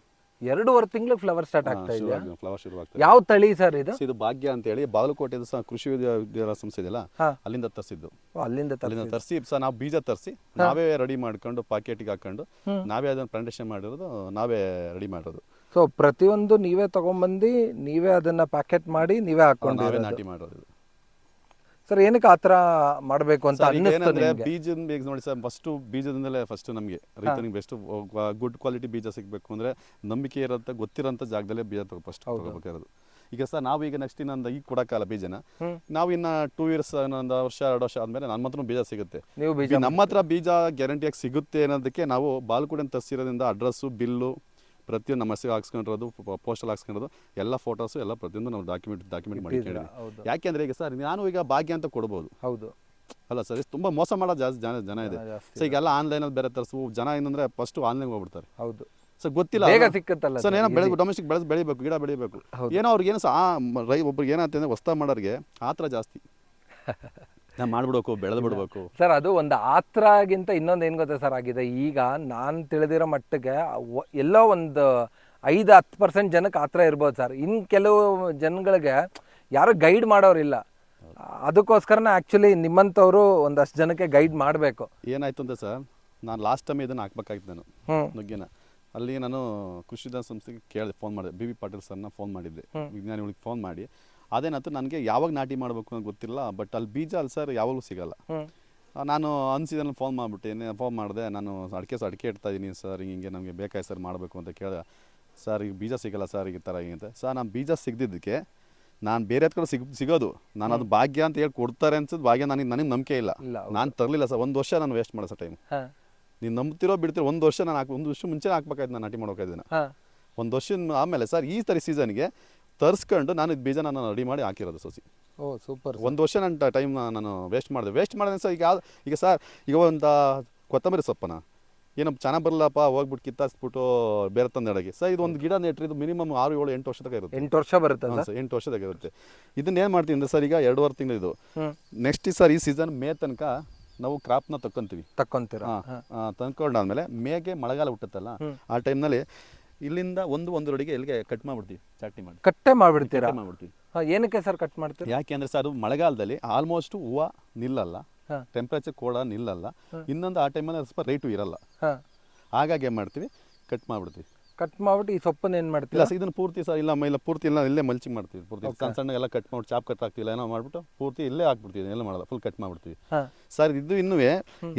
ಎರಡೂವರೆ ತಿಂಗಳು ಫ್ಲವರ್ ಸ್ಟಾರ್ಟ್ ಆಗ್ತಾ ಇದೆ ಫ್ಲವರ್ ಶುರುವಾಗ್ತದೆ ಯಾವ ತಳಿ ಸರ್ ಇದು? ಇದು ಭಾಗ್ಯ ಅಂತ ಹೇಳಿ ಬಾಗಲಕೋಟೆ ಕೃಷಿ ಸಂಸ್ಥೆ ಇದೆಯಲ್ಲ? ಅಲ್ಲಿಂದ ತರಿಸಿದ್ದು. ಅಲ್ಲಿಂದ ಅಲ್ಲಿಂದ ತರಿಸಿ ಸಹ ನಾವು ಬೀಜ ತರಿಸಿ ನಾವೇ ರೆಡಿ ಮಾಡ್ಕೊಂಡು ಪಾಕೆಟ್ಗೆ ಹಾಕೊಂಡು ನಾವೇ ಅದನ್ನ ಪ್ಲಾಂಟೇಶನ್ ಮಾಡಿರೋದು ನಾವೇ ರೆಡಿ ಮಾಡೋದು ಸೊ ಪ್ರತಿಯೊಂದು ನೀವೇ ತಗೊಂಡ್ಬಂದು ನೀವೇ ಅದನ್ನ ಪ್ಯಾಕೆಟ್ ಮಾಡಿ ನೀವೇ ನಾವೇ ಹಾಕೊಂಡು ನಾಟಿ ಮಾಡೋದು. ಸರ್ ಏನಕ್ಕೆ ಆ ಥರ ಮಾಡಬೇಕು ಅಂತ ಅನ್ನಿಸ್ತು ಏನಂದ್ರೆ ನಿಮ್ಗೆ? ಬೀಜದ ಬೇಗ ನೋಡಿ ಸರ್ ಫಸ್ಟ್ ಬೀಜದಿಂದಲೇ ಫಸ್ಟ್ ನಮಗೆ ರೈತನಿಗೆ ಬೆಸ್ಟ್ ಗುಡ್ ಕ್ವಾಲಿಟಿ ಬೀಜ ಸಿಗಬೇಕು ಅಂದ್ರೆ ನಂಬಿಕೆ ಇರೋಂಥ ಗೊತ್ತಿರೋಂಥ ಜಾಗದಲ್ಲೇ ಬೀಜ ತಗೋ ಫಸ್ಟ್ ತಗೋಬೇಕಾಗಿರೋದು ಈಗ ಸರ್ ನಾವು ಈಗ ನೆಕ್ಸ್ಟ್ ಇನ್ನೊಂದು ಈಗ ಕೊಡಕ್ಕಲ್ಲ ಬೀಜನ. ನಾವು ಇನ್ನ ಟೂ ಇಯರ್ಸ್ ಒಂದು ವರ್ಷ ಎರಡು ವರ್ಷ ಆದ್ಮೇಲೆ ನಮ್ಮ ಹತ್ರ ಬೀಜ ಸಿಗುತ್ತೆ. ನೀವು ಬೀಜ ನಮ್ಮ ಹತ್ರ ಬೀಜ ಗ್ಯಾರಂಟಿಯಾಗಿ ಸಿಗುತ್ತೆ ಅನ್ನೋದಕ್ಕೆ ನಾವು ಬಾಲ್ಕುಡೆ ತರಿಸಿರೋದ್ರಿಂದ ಅಡ್ರೆಸ್ಸು ಬಿಲ್ಲು ಪ್ರತಿಯೊಂದು ನಮ್ಮ ಹೆಸರು ಹಾಕ್ಸ್ಕೊಂಡಿರೋದು ಪೋಸ್ಟಲ್ ಹಾಕ್ಸ್ಕೊಂಡಿರೋದು ಎಲ್ಲ ಫೋಟೋಸು ಎಲ್ಲ ಪ್ರತಿಯೊಂದು ನಾವು ಡಾಕ್ಯುಮೆಂಟ್ ಡಾಕ್ಯುಮೆಂಟ್ ಮಾಡಿಕೊಂಡಿದ್ದೀವಿ ಯಾಕೆಂದ್ರೆ ಈಗ ಸರ್ ನಾನು ಈಗ ಭಾಗ್ಯ ಅಂತ ಕೊಡ್ಬೋದು. ಹೌದು. ಅಲ್ಲ ಸರ್ ತುಂಬ ಮೋಸ ಮಾಡೋ ಜಾಸ್ತಿ ಜನ ಜನ ಇದೆ. ಸೊ ಈಗೆಲ್ಲ ಆನ್ಲೈನಲ್ಲಿ ಬೇರೆ ತರಿಸು ಜನ ಏನಂದ್ರೆ ಫಸ್ಟ್ ಆನ್ಲೈನ್ ಹೋಗ್ಬಿಡ್ತಾರೆ. ಹೌದು. ಸೊ ಗೊತ್ತಿಲ್ಲ ಬೇಗ ಸಿಕ್ಕತ್ತಲ್ಲ ಸರ್ ಏನೋ ಬೆಳೆ. ಡೊಮೆಸ್ಟಿಕ್ ಬೆಳೆದು ಬೆಳಿಬೇಕು ಗಿಡ ಬೆಳಿಬೇಕು. ಏನೋ ಅವ್ರಿಗೆ ಏನೋ ಸಹ ಆ ರೈ ಒಬ್ರಿಗೆ ಏನಾಗ್ತದೆ ಅಂದ್ರೆ ಹೊಸ್ತಾ ಮಾಡೋರಿಗೆ ಆ ಥರ ಜಾಸ್ತಿ. ನಾವು ಮಾಡ್ಬಿಡ್ಬೇಕು ಬೆಳೆದು ಬಿಡ್ಬೇಕು. ಸರ್ ಅದು ಒಂದು ಆತ್ರಗಿಂತ ಇನ್ನೊಂದು ಏನು ಗೊತ್ತಾ ಸರ್ ಆಗಿದೆ? ಈಗ ನಾನು ತಿಳಿದಿರೋ ಮಟ್ಟಿಗೆ ಎಲ್ಲೋ ಒಂದು ಐದು ಹತ್ತು ಪರ್ಸೆಂಟ್ ಜನಕ್ಕೆ ಆತ್ರ ಇರ್ಬೋದು ಸರ್. ಇನ್ನು ಕೆಲವು ಜನಗಳಿಗೆ ಯಾರು ಗೈಡ್ ಮಾಡೋರಿಲ್ಲ ಅದಕ್ಕೋಸ್ಕರನೇ ಆ್ಯಕ್ಚುಲಿ ನಿಮ್ಮಂಥವ್ರು ಒಂದಷ್ಟು ಜನಕ್ಕೆ ಗೈಡ್ ಮಾಡಬೇಕು. ಏನಾಯ್ತು ಅಂತ ಸರ್ ನಾನು ಲಾಸ್ಟ್ ಟೈಮ್ ಇದನ್ನು ಹಾಕ್ಬೇಕಾಗಿತ್ತು ನಾನು ಹ್ಞೂ ನುಗ್ಗೆನ. ಅಲ್ಲಿ ನಾನು ಕೃಷಿ ಸಂಸ್ಥೆಗೆ ಕೇಳಿದೆ ಫೋನ್ ಮಾಡಿದೆ. ಬಿ ಬಿ ಪಾಟೀಲ್ ಸರ್ನ ಫೋನ್ ಮಾಡಿದ್ದೆ. ವಿಜ್ಞಾನಿಗಳಿಗೆ ಫೋನ್ ಮಾಡಿ ಅದೇನಾಯ್ತು ನನಗೆ ಯಾವಾಗ ನಾಟಿ ಮಾಡಬೇಕು ಅಂತ ಗೊತ್ತಿಲ್ಲ ಬಟ್ ಅಲ್ಲಿ ಬೀಜ ಅಲ್ಲಿ ಸರ್ ಯಾವಾಗಲೂ ಸಿಗಲ್ಲ. ನಾನು ಅನ್ಸಿದಲ್ಲಿ ಫೋನ್ ಮಾಡಿಬಿಟ್ಟೆ ಫೋನ್ ಮಾಡಿದೆ ನಾನು ಅಡಿಕೆ ಸರ್ ಅಡಿಕೆ ಇಡ್ತಾ ಇದ್ದೀನಿ ಸರ್ ಹಿಂಗೆ ನಮಗೆ ಬೇಕಾಯ್ತು ಸರ್ ಮಾಡಬೇಕು ಅಂತ ಕೇಳಿದೆ ಸರ್ ಈಗ ಬೀಜ ಸಿಗಲ್ಲ ಸರ್ ಈ ಥರ ಹಿಂಗೆ ಸರ್ ನಾನು ಬೀಜ ಸಿಗದಿದ್ದಕ್ಕೆ ನಾನು ಬೇರೆ ಕಡೆ ಸಿಗ್ ಸಿಗೋದು. ನಾನು ಅದು ಭಾಗ್ಯ ಅಂತ ಹೇಳಿ ಕೊಡ್ತಾರೆ ಅನ್ಸೋದು ಭಾಗ್ಯ ನನಗೆ ನನಗೆ ನಂಬಿಕೆ ಇಲ್ಲ. ನಾನು ತರಲಿಲ್ಲ ಸರ್ ಒಂದು ವರ್ಷ ನಾನು ವೇಸ್ಟ್ ಮಾಡೋ ಸರ್ ಟೈಮ್ ನೀನು ನಂಬ್ತಿರೋ ಬಿಡ್ತಿರೋ ಒಂದು ವರ್ಷ ನಾನು ಹಾಕಿ ಒಂದು ವರ್ಷ ಮುಂಚೆ ಹಾಕ್ಬೇಕಾಯ್ತು ನಾನು ನಾಟಿ ಮಾಡೋಕಾಯ್ತು ಹಾಂ. ಒಂದು ವರ್ಷ ಆಮೇಲೆ ಸರ್ ಈ ಥರ ಸೀಸನ್ಗೆ ತರಿಸ್ಕೊಂಡು ನಾನು ಇದು ಬೀಜ ನಾನು ರೆಡಿ ಮಾಡಿ ಹಾಕಿರೋದು ಸಸಿ. ಓ ಸೂಪರ್ ಒಂದು ವರ್ಷ ನನ್ನ ಟೈಮ್ ನಾನು ವೇಸ್ಟ್ ಮಾಡಿದೆ. ವೇಸ್ಟ್ ಮಾಡಿದೆ ಸರ್ ಈಗ ಯಾವ್ದು ಈಗ ಸರ್ ಈಗ ಒಂದು ಕೊತ್ತಂಬರಿ ಸೊಪ್ಪನ. ಏನಪ್ಪ ಚೆನ್ನಾಗಿ ಬರಲ್ಲಪ್ಪ ಹೋಗ್ಬಿಟ್ಟು ಕಿತ್ತಾಸ್ಬಿಟ್ಟು ಬೇರೆ ತಂದೆ ಎಡಗೆ. ಸರ್ ಇದು ಒಂದು ಗಿಡ ನೆಟ್ರಿ ಇದು ಮಿನಿಮಮ್ ಆರು ಏಳು ಎಂಟು ವರ್ಷದಾಗ ಇರುತ್ತೆ. ಎಂಟು ವರ್ಷ ಬರುತ್ತೆ ಹಾಂ ಸರ್? ಎಂಟು ವರ್ಷದಾಗ ಇರುತ್ತೆ. ಇದನ್ನ ಏನು ಮಾಡ್ತೀನಿ ಅಂದರೆ ಸರ್ ಈಗ ಎರಡೂವರೆ ತಿಂಗಳು ಇದು. ನೆಕ್ಸ್ಟ್ ಸರ್ ಈ ಸೀಸನ್ ಮೇ ತನಕ ನಾವು ಕ್ರಾಪ್ನ ತಕ್ಕೊಂತೀವಿ. ತಕ್ಕೊಂತೀರ? ಹಾಂ ತಂದ್ಕೊಂಡಾದ್ಮೇಲೆ ಮೇಗೆ ಮಳೆಗಾಲ ಹುಟ್ಟುತ್ತಲ್ಲ ಆ ಟೈಮ್ನಲ್ಲಿ ಇಲ್ಲಿಂದ ಒಂದು ಒಂದು ಅಡಿಗೆ ಎಲ್ಲಿಗೆ ಕಟ್ ಮಾಡ್ಬಿಡ್ತೀವಿ ಚಾಟಿ ಮಾಡಿ. ಕಟ್ಟೆ ಮಾಡಿಬಿಡ್ತೀರಾ? ಕಟ್ ಮಾಡ್ಬಿಡ್ತೀವಿ. ಹಾಂ ಏನಕ್ಕೆ ಸರ್ ಕಟ್ ಮಾಡ್ತೀರಾ? ಯಾಕೆ ಅಂದರೆ ಸರ್ ಅದು ಮಳೆಗಾಲದಲ್ಲಿ ಆಲ್ಮೋಸ್ಟ್ ಹೂವು ನಿಲ್ಲಲ್ಲ ಟೆಂಪರೇಚರ್ ಟೆಂಪ್ರೇಚರ್ ಕೂಡ ನಿಲ್ಲಲ್ಲ ಇನ್ನೊಂದು ಆ ಟೈಮಲ್ಲಿ ಸ್ವಲ್ಪ ರೇಟು ಇರಲ್ಲ. ಹಾಂ. ಹಾಗಾಗಿ ಏನು ಮಾಡ್ತೀವಿ ಕಟ್ ಮಾಡ್ಬಿಡ್ತೀವಿ. ಕಟ್ ಮಾಡ್ಬಿಟ್ಟು ಈ ಸೊಪ್ಪನ್ನ ಏನು ಇಲ್ಲ ಮಾಡ್ತೀರಾ ಸರ್ ಇದನ್ನು ಪೂರ್ತಿ ಸರ್ ಇಲ್ಲ ಇಲ್ಲ ಪೂರ್ತಿ ಇಲ್ಲ ಇಲ್ಲೇ ಮಲ್ಚಿಂಗ್ ಮಾಡ್ತೀವಿ. ಪೂರ್ತಿ ಸಣ್ಣ ಸಣ್ಣ ಎಲ್ಲ ಕಟ್ ಮಾಡಿ ಚಾಪ್ ಕಟ್ ಹಾಕ್ತಿಲ್ಲ ಏನೋ ಮಾಡ್ಬಿಟ್ಟು ಪೂರ್ತಿ ಇಲ್ಲೇ ಹಾಕ್ಬಿಡ್ತೀವಿ ಎಲ್ಲ ಮಾಡಲ್ಲ ಫುಲ್ ಕಟ್ ಮಾಡ್ಬಿಡ್ತೀವಿ. ಸರ್ ಇದು ಇನ್ನೂ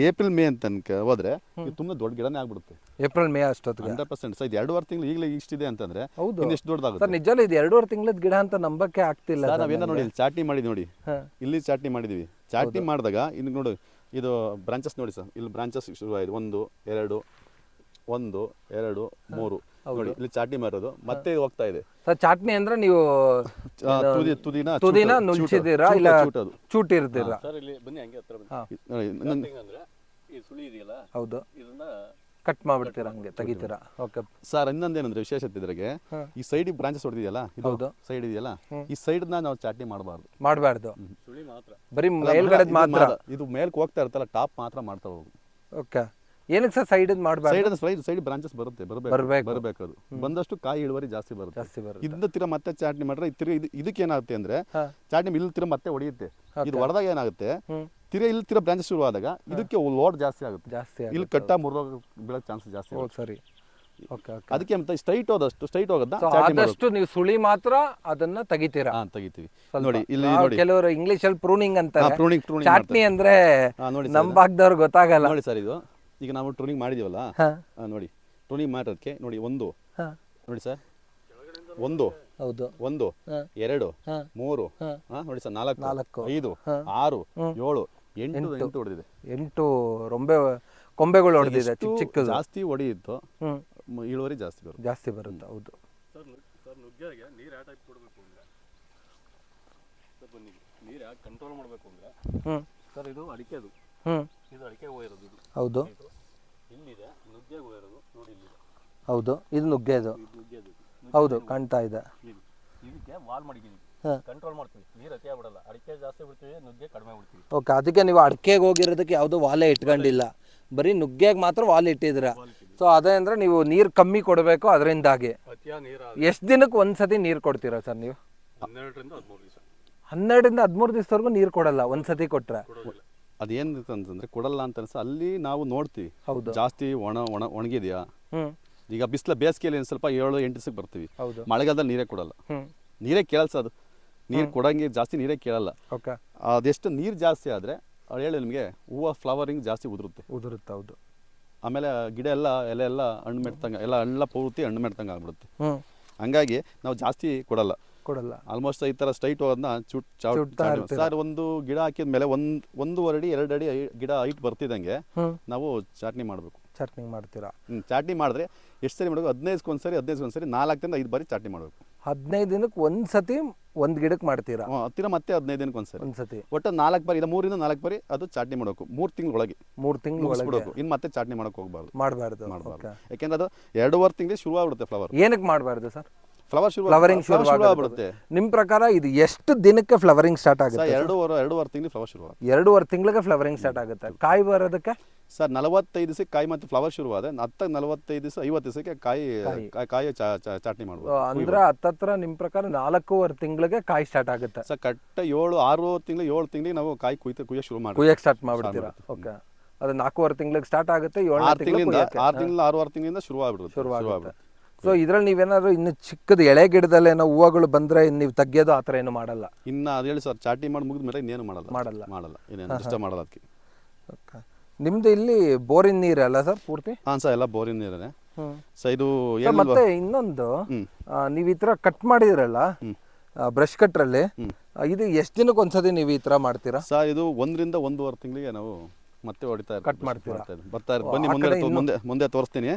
ಏಪ್ರಿಲ್ ಮೇ ಅಂತ ತನಕ ಹೋದ್ರೆ ಇದು ತುಂಬ ದೊಡ್ಡ ಗಿಡನೇ ಆಗ್ಬಿಡುತ್ತೆ. ಏಪ್ರಿಲ್ ಮೇ ಅಷ್ಟೊತ್ತಿಗೆ? Hundred percent. ಸರ್ ಇದು ಎರಡೂವರೆ ತಿಂಗಳು ಈಗಲೇ ಇಷ್ಟಿದೆ ಅಂತಂದ್ರೆ ಹೌದು. ಇನ್ನೆಷ್ಟು ದೊಡ್ಡದಾಗುತ್ತೆ? ಸರ್ ನಿಜವಲ್ಲ ಇದು ಎರಡೂವರೆ ತಿಂಗಳದ ಗಿಡ ಅಂತ ನಂಬಕ್ಕೆ ಆಗ್ತಿಲ್ಲ ನಾವೇನೋ ನೋಡಿ ಇಲ್ಲಿ ಚಾಟ್ನಿ ಮಾಡಿದ್ವಿ ನೋಡಿ. ಇಲ್ಲಿ ಚಾಟ್ನಿ ಮಾಡಿದೀವಿ. ಚಾಟ್ನಿ ಮಾಡಿದಾಗ ಇನ್ನು ನೋಡಿ ಇದು ಬ್ರಾಂಚಸ್ ನೋಡಿ ಸರ್. ಇಲ್ಲಿ ಬ್ರಾಂಚಸ್ ಶುರುವಾಯಿತು ಒಂದು ಎರಡು ಒಂದು ಎರಡು ಮೂರು. ನೋಡಿ ಇಲ್ಲಿ ಚಾಟ್ನಿ ಮಾಡೋದು ಮತ್ತೆ ಇದು ಹೋಗ್ತಾ ಇದೆ. ಸರ್ ಚಾಟ್ನಿ ಅಂದ್ರೆ ನೀವು ಆ, ತುದಿ ತುದಿನ ತುದಿನ ಚೂಟೋದು, ನುಲ್ಚಿದ್ದೀರಾ ಇಲ್ಲ ಚೂಟೋದು. ಚೂಟಿರ್ತೀರಾ? ಸರ್ ಇಲ್ಲಿ ಬನ್ನಿ ಹಂಗೆ ಹತ್ರ ಬನ್ನಿ. ಹಾಂ. ನೋಡಿ, ಇನ್ನೊಂದು- ಹೆಂಗಂದ್ರೆ ಈ ಸುಳಿ ಇದೆಯಲ್ಲ ಹೌದು. ಇದನ್ನ ಕಟ್ ಮಾಡ್ಬಿಡ್ತೀರಾ ಹಂಗೆ ತೆಗಿತೀರಾ? ಓಕೆ. ಸರ್ ಇನ್ನೊಂದೇನಂದ್ರೆ ವಿಶೇಷತೆ ಇದ್ರಾಗೆ ಈ ಸೈಡ್ ಬ್ರಾಂಚಸ್ ಹೊಡೆದಿದೆಯಲ್ಲ ಇದು ಹೌದು. ಸೈಡ್ ಇದೆಯಲ್ಲ ಈ ಸೈಡ್ನ ನಾವು ಚಾಟ್ನಿ ಮಾಡಬಾರ್ದು. ಮಾಡಬಾರ್ದು. ಸುಳಿ ಮಾತ್ರ. ಬರೀ ಮೇಲ್ಗಡೆದ್ ಮಾತ್ರ. ಇದು ಮೇಲ್ಕ್ ಹೋಗ್ತಾ ಇರ್ತಲ್ಲ ಟಾಪ್ ಮಾತ್ರ ಮಾಡ್ತಾ ಹೋಗು. ಓಕೆ. ಏನಕ್ಕೆ ಸರ್ ಸೈಡ್ ಮಾಡಬಾರ್ದು? ಸೈಡ್ ಸೈಡ್ ಸೈಡ್ ಬ್ರಾಂಚಸ್ ಬರುತ್ತೆ ಬರಬೇಕು ಬರ್ಬೇಕು. ಬರಬೇಕು ಅದು ಬಂದಷ್ಟು ಕಾಯಿ ಇಳುವರಿ ಜಾಸ್ತಿ ಬರುತ್ತೆ. ಜಾಸ್ತಿ ಬರುತ್ತೆ. ಇದನ್ನ ತಿರ ಮತ್ತೆ ಚಾಟ್ನಿ ಮಾಡ್ರೆ ತಿರ ಇದು ಇದಕ್ಕೆ ಏನಾಗುತ್ತೆ ಅಂದ್ರೆ ಹಾಂ. ಚಾಟ್ನಿ ಇಲ್ಲಿ ತಿರ ಮತ್ತೆ ಹೊಡೆಯುತ್ತೆ ಇದು ಹೊಡೆದಾಗ ಏನಾಗುತ್ತೆ? ತಿರ ಇಲ್ಲಿ ತಿರ ಬ್ರಾಂಚಸ್ ಶುರುವಾದಾಗ ಇದಕ್ಕೆ ಲೋಡ್ ಜಾಸ್ತಿ ಆಗುತ್ತೆ. ಜಾಸ್ತಿ ಇಲ್ಲಿ ಕಟ್ಟ ಮುರ ಬೀಳೋ ಚಾನ್ಸ್ ಜಾಸ್ತಿ. ಸರಿ. Okay okay. ಅದಕ್ಕೆ ಅಂತ ಸ್ಟ್ರೈಟ್ ಹೋದಷ್ಟು ಸ್ಟ್ರೈಟ್ ಹೋಗೋದನ್ನ ಸೊ ಚಾಟ್ನಿ ಮಾಡಬೇಕು ಆದಷ್ಟು ನೀವು ಸುಳಿ ಮಾತ್ರ ಅದನ್ನ ತೆಗಿತೀರಾ? ಹಾ ತೆಗಿತೀವಿ. ಸ್ವಲ್ಪ. ನೋಡಿ ಇಲ್ಲಿ ನಾವು ನೋಡಿ. ಕೆಲವರು ಇಂಗ್ಲಿಷ್ ಅಲ್ಲಿ ಪ್ರೂನಿಂಗ್ ಅಂತಾರೆ. ಚಾಟ್ನಿ ಅಂದ್ರೆ ಹಾ ನೋಡಿ ನಮ್ ಭಾಗದವ್ರು ಗೊತ್ತಾಗಲ್ಲ. ನೋಡಿ ಸರ್ ಇದು. ಈಗ ನಾವು ಟ್ರೋನಿಂಗ್ ಮಾಡಿದೀವಲ್ಲ? ಹಾ. ಆ, ನೋಡಿ ಟ್ರೋನಿಂಗ್ ಮಾಡೋದಕ್ಕೆ ನೋಡಿ ಒಂದು. ಹಾ. ನೋಡಿ ಸರ್ ಒಂದು. ಹೌದು. ಒಂದು ಹಾ. ಎರಡು ಹಾ. ಮೂರು ಹಾ. ನೋಡಿ ಸರ್ ನಾಲ್ಕು ನಾಲ್ಕು. ಐದು ಹಾ. ಆರು. ಏಳು ಎಂಟು ಎಂಟು. ಹೊಡೆದಿದೆ. ಎಂಟು ರೊಂಬೆ ಕೊಂಬೆಗಳು ಹೊಡೆದಿದೆ ಚಿಕ್ಕ ಚಿಕ್ಕದು. ಜಾಸ್ತಿ ಹೊಡೆಯಿತ್ತು ಹ್ಮ್. ಮ- ಇಳುವರಿ ಜಾಸ್ತಿ ಬರುತ್ತೆ. ಜಾಸ್ತಿ ಬರುತ್ತೆ ಹೌದು. ಸರ್ ಸರ್ ನುಗ್ಗೆಗೆ ನೀರು ಯಾವ ಟೈಪ್ ಕೊಡಬೇಕು ಅಂದರೆ? ಸರ್ ಬನ್ನಿ. ನೀರು ಯಾಕೆ ಕಂಟ್ರೋಲ್ ಮಾಡಬೇಕು ಅಂದರೆ? ಹ್ಮ್. ಸರ್ ಇದು ಅಡಿಕೆದು. ಹ್ಮ್. ಇದು ಅಡಿಕೆ ಹೋಗಿರೋದು ಇದು. ಹೌದು. ಇದು ಇಲ್ಲಿದೆ ನುಗ್ಗೆಗೆ ಹೋಗಿರೋದು ನೋಡಿ ಇಲ್ಲಿದೆ ಹೌದು ಇದು ನುಗ್ಗೆದು ಇದು. ಹೌದು ಕಾಣ್ತಾ ಇದೆ. ಇದು ಇದಕ್ಕೆ ವಾಲ್ ಮಾಡಿದ್ದೀವಿ ಹಾ. ಕಂಟ್ರೋಲ್ ಮಾಡ್ತೀವಿ ನೀರು ಅತಿ ಬಿಡಲ್ಲ ಅಡಿಕೆ ಜಾಸ್ತಿ ಬಿಡ್ತೀವಿ ನುಗ್ಗೆ ಕಡಿಮೆ ಬಿಡ್ತೀವಿ. ಓಕೆ ಅದಕ್ಕೆ ನೀವು ಅಡಿಕೆಗೆ ಹೋಗಿರೋದಕ್ಕೆ ಯಾವುದೂ ವಾಲೆ ಇಟ್ಕೊಂಡಿಲ್ಲ. ಬರೀ ನುಗ್ಗೆಗೆ ಮಾತ್ರ ವಾಲೆ ಇಟ್ಟಿದ್ದೀರ? ಸೊ ಅದೇ ಅಂದ್ರೆ ನೀವು ನೀರು ಕಮ್ಮಿ ಕೊಡಬೇಕು ಅದರಿಂದಾಗಿ. ನೀರು ಎಷ್ಟು ದಿನಕ್ಕೆ ಒಂದ್ಸತಿ ನೀರು ಕೊಡ್ತೀರಾ ಸರ್ ನೀವು? ಹನ್ನೆರಡರಿಂದ ಹದಿಮೂರು ದಿವಸ. ಹನ್ನೆರಡರಿಂದ ಹದಿಮೂರು ದಿವಸವರೆಗೂ ನೀರು ಕೊಡಲ್ಲ ಒಂದ್ಸತಿ ಕೊಟ್ರೆ. ಕೊಡೋದಿಲ್ಲ. ಅದೇನು ಅಂತಂದ್ರೆ ಕೊಡಲ್ಲ ಅಂತ ಅನ್ಸ ಅಲ್ಲಿ ನಾವು ನೋಡ್ತೀವಿ. ಹೌದು. ಜಾಸ್ತಿ ಒಣ ಒಣ ಒಣಗಿದ್ಯಾ? ಈಗ ಬಿಸಿಲ ಬೇಸಿಗೆಯಲ್ಲಿ ಏನು ಸ್ವಲ್ಪ ಏಳು ಎಂಟು ದಿವಸಕ್ಕೆ ಬರ್ತೀವಿ. ಹೌದು. ಮಳೆಗಾಲದಲ್ಲಿ ನೀರೇ ಕೊಡಲ್ಲ. ನೀರೇ ಕೇಳಲ್ಸ ಅದು. ನೀರು ಕೊಡಂಗೆ ಜಾಸ್ತಿ ನೀರೇ ಕೇಳಲ್ಲ. ಅದೆಷ್ಟು ನೀರು ಜಾಸ್ತಿ ಆದರೆ ಹೇಳಿ ನಿಮಗೆ ಹೂವು ಫ್ಲವರಿಂಗ್ ಜಾಸ್ತಿ ಉದುರುತ್ತೆ. ಉದುರುತ್ತೆ ಹೌದು. ಆಮೇಲೆ ಗಿಡ ಎಲ್ಲ ಎಲೆ ಎಲ್ಲ ಹಣ್ಣು ಮೆಡ್ತಂಗೆ ಎಲ್ಲ ಎಲ್ಲ ಪೂರ್ತಿ ಹಣ್ಣು ಮೆಡ್ತಂಗೆ ಆಗ್ಬಿಡುತ್ತೆ. ಹಂಗಾಗಿ ನಾವು ಜಾಸ್ತಿ ಕೊಡಲ್ಲ. ಕೊಡಲ್ಲ. ಆಲ್ಮೋಸ್ಟ್ ಈ ತರ ಸ್ಟ್ರೈಟ್ ಹೋಗೋದನ್ನ ಚುಟ್ ಚಾಟ್ ಚುಟ್ತಾ ಇರ್ತೀರ. ಸರ್ ಒಂದು ಗಿಡ ಹಾಕಿದ ಮೇಲೆ ಒಂದು ಒಂದೂವರೆ ಅಡಿ ಎರಡು ಅಡಿ ಗಿಡ ಹೈಟ್ ಬರ್ತಿದಂಗೆ ನಾವು ಚಾಟ್ನಿ ಮಾಡಬೇಕು. ಚಟ್ನಿ ಮಾಡ್ತೀರಾ? ಚಾಟ್ನಿ ಮಾಡಿದ್ರೆ ಎಷ್ಟು ಸರಿ ಮಾಡಬೇಕು? ಹದಿನೈದು ಒಂದ್ಸರಿ ಹದಿನೈದು ಒಂದ್ಸರಿ ನಾಲ್ಕರಿಂದ ಐದು ಬಾರಿ ಚಾಟ್ನಿ ಮಾಡಬೇಕು. ಹದಿನೈದು ದಿನಕ್ಕೆ ಒಂದ್ಸತಿ ಒಂದ್ ಗಿಡಕ್ಕೆ ಮಾಡ್ತೀರಾ? ಹತ್ತಿರ ಮತ್ತೆ ಹದಿನೈದು ದಿನಕ್ಕೆ ಒಂದ್ಸರಿ ಒಂದ್ಸತಿ ಒಟ್ಟು ನಾಲ್ಕು ಬಾರಿ ಇಲ್ಲ ಮೂರಿಂದ ನಾಲ್ಕು ಬಾರಿ ಅದು ಚಾಟ್ನಿ ಮಾಡಬೇಕು. ಮೂರು ತಿಂಗಳೊಳಗೆ. ಮೂರ್ ತಿಂಗಳು ಒಳಗೆ ಮುಗಿಸ್ಬಿಡ್ಬೇಕು ಇನ್ನು ಮತ್ತೆ ಚಾಟ್ನಿ ಮಾಡಕ್ಕೆ ಹೋಗ್ಬಾರ್ದು. ಮಾಡಬಾರ್ದು. ಮಾಡಬಾರ್ದು. ಓಕೆ. ಯಾಕೆಂದ್ರೆ ಅದು ಎರಡೂವರೆ ತಿಂಗಳಿಗೆ ಶುರು ಆಗ್ಬಿಡುತ್ತೆ ಫ್ಲವರ್ ಏನಕ್ಕೆ ಮಾಡಬಾರ್ದು ಸರ್? ಫ್ಲವರ್ ಶುರು Flowering ಶುರು ಆಗ್ಬಿಡುತ್ತೆ. ನಿಮ್ಮ ಪ್ರಕಾರ ಇದು ಎಷ್ಟು ದಿನಕ್ಕೆ ಫ್ಲವರಿಂಗ್ ಸ್ಟಾರ್ಟ್ ಆಗುತ್ತೆ? ಎರಡೂವರೆ ಎರಡೂವರೆ ತಿಂಗಳು ಫ್ಲವರ್ ಶುರು ಆಗುತ್ತೆ ಎರಡೂವರೆ ತಿಂಗಳಿಗೆ ಫ್ಲವರಿಂಗ್ ಸ್ಟಾರ್ಟ್ ಆಗುತ್ತೆ. ಕಾಯಿ ಬರೋದಕ್ಕೆ? ಸರ್ ನಲವತ್ತೈದು ದಿವಸಕ್ಕೆ ಕಾಯಿ ಮತ್ತು ಫ್ಲವರ್ ಶುರುವಾದ. ಹತ್ತ ನಲವತ್ತೈದು ದಿವಸ ಐವತ್ತು ದಿವಸಕ್ಕೆ ಕಾಯಿ ಕಾಯಿ- ಚಾಟ್ನಿ ಮಾಡ್ಬೋದು. ಅಂದ್ರೆ ಹತ್ತತ್ರ ನಿಮ್ಮ ಪ್ರಕಾರ ನಾಲ್ಕೂವರೆ ತಿಂಗಳಿಗೆ ಕಾಯಿ ಸ್ಟಾರ್ಟ್ ಆಗುತ್ತೆ. ಸರ್ ಕಟ್ಟ ಏಳು ಆರು ತಿಂಗಳು ಏಳು ತಿಂಗಳಿಗೆ ನಾವು ಕಾಯಿ ಕುಯ್ತ ಕುಯ್ಯ ಶುರು ಮಾಡಿ ಕುಯ್ಯಕ್ಕೆ ಸ್ಟಾರ್ಟ್ ಮಾಡ್ಬಿಡ್ತೀರಾ? ಓಕೆ. ಅದು ನಾಲ್ಕೂವರೆ ತಿಂಗಳಿಗೆ ಸ್ಟಾರ್ಟ್ ಆಗುತ್ತೆ ಏಳು ಆರು ತಿಂಗಳು ತಿಂಗಳಿಂದ ಆರು ತಿಂಗಳು ಆರುವರೆ ತಿಂಗಳಿಂದ ಶುರು ಆಗ್ಬಿಡುತ್ತೆ ಶುರು ಆಗ್ಬಿಡುತ್ತೆ ಸೊ ಇದ್ರಲ್ಲಿ ನೀವೇನಾದ್ರು ಇನ್ನು ಚಿಕ್ಕದ ಎಳೆ ಗಿಡದಲ್ಲಿ ಏನೋ ಹೂವುಗಳು ಬಂದ್ರೆ ನೀವು ತೆಗಿಯೋದು ಆ ಥರ ಏನು ಮಾಡಲ್ಲ ಇನ್ನು ಅದು ಹೇಳಿ ಸರ್ ಚಾಟಿ ಮಾಡಿ ಮುಗಿದ ಮೇಲೆ ಇನ್ನೇನು ಮಾಡಲ್ಲ ಮಾಡಲ್ಲ. ಮಾಡಲ್ಲ ಇನ್ನೇನು ಇಷ್ಟ ಮಾಡಲ್ಲ ಅದಕ್ಕೆ ಓಕೆ ನಿಮ್ದು ಇಲ್ಲಿ ಬೋರಿನ ನೀರಲ್ಲ ಸರ್ ಪೂರ್ತಿ ಹಾಂ ಸರ್ ಎಲ್ಲ ಬೋರಿನ ನೀರೇ. ಸೊ ಇದು ಏನು ಮತ್ತೆ ಇನ್ನೊಂದು. ಆ, ನೀವು ಈ ತರ ಕಟ್ ಮಾಡಿದ್ರಲ್ಲ ಬ್ರಷ್ ಕಟ್ರಲ್ಲಿ ಇದು ಎಷ್ಟು ದಿನಕ್ಕೆ ಒಂದ್ಸತಿ ನೀವು ಈ ತರ ಮಾಡ್ತೀರಾ ಸರ್ ಇದು ಒಂದರಿಂದ ಒಂದೂವರೆ ತಿಂಗಳಿಗೆ ನಾವು ಮತ್ತೆ ಹೊಡಿತಾ ಇರ್ತೀವಿ. ಕಟ್ ಮಾಡ್ತೀರಾ? ಮಾಡ್ತಾ. ಬರ್ತಾ. ಬನ್ನಿ ಮುಂದೆ ತೋ- ಮುಂದೆ ಮುಂದೆ ತೋರಿಸ್ತೀನಿ.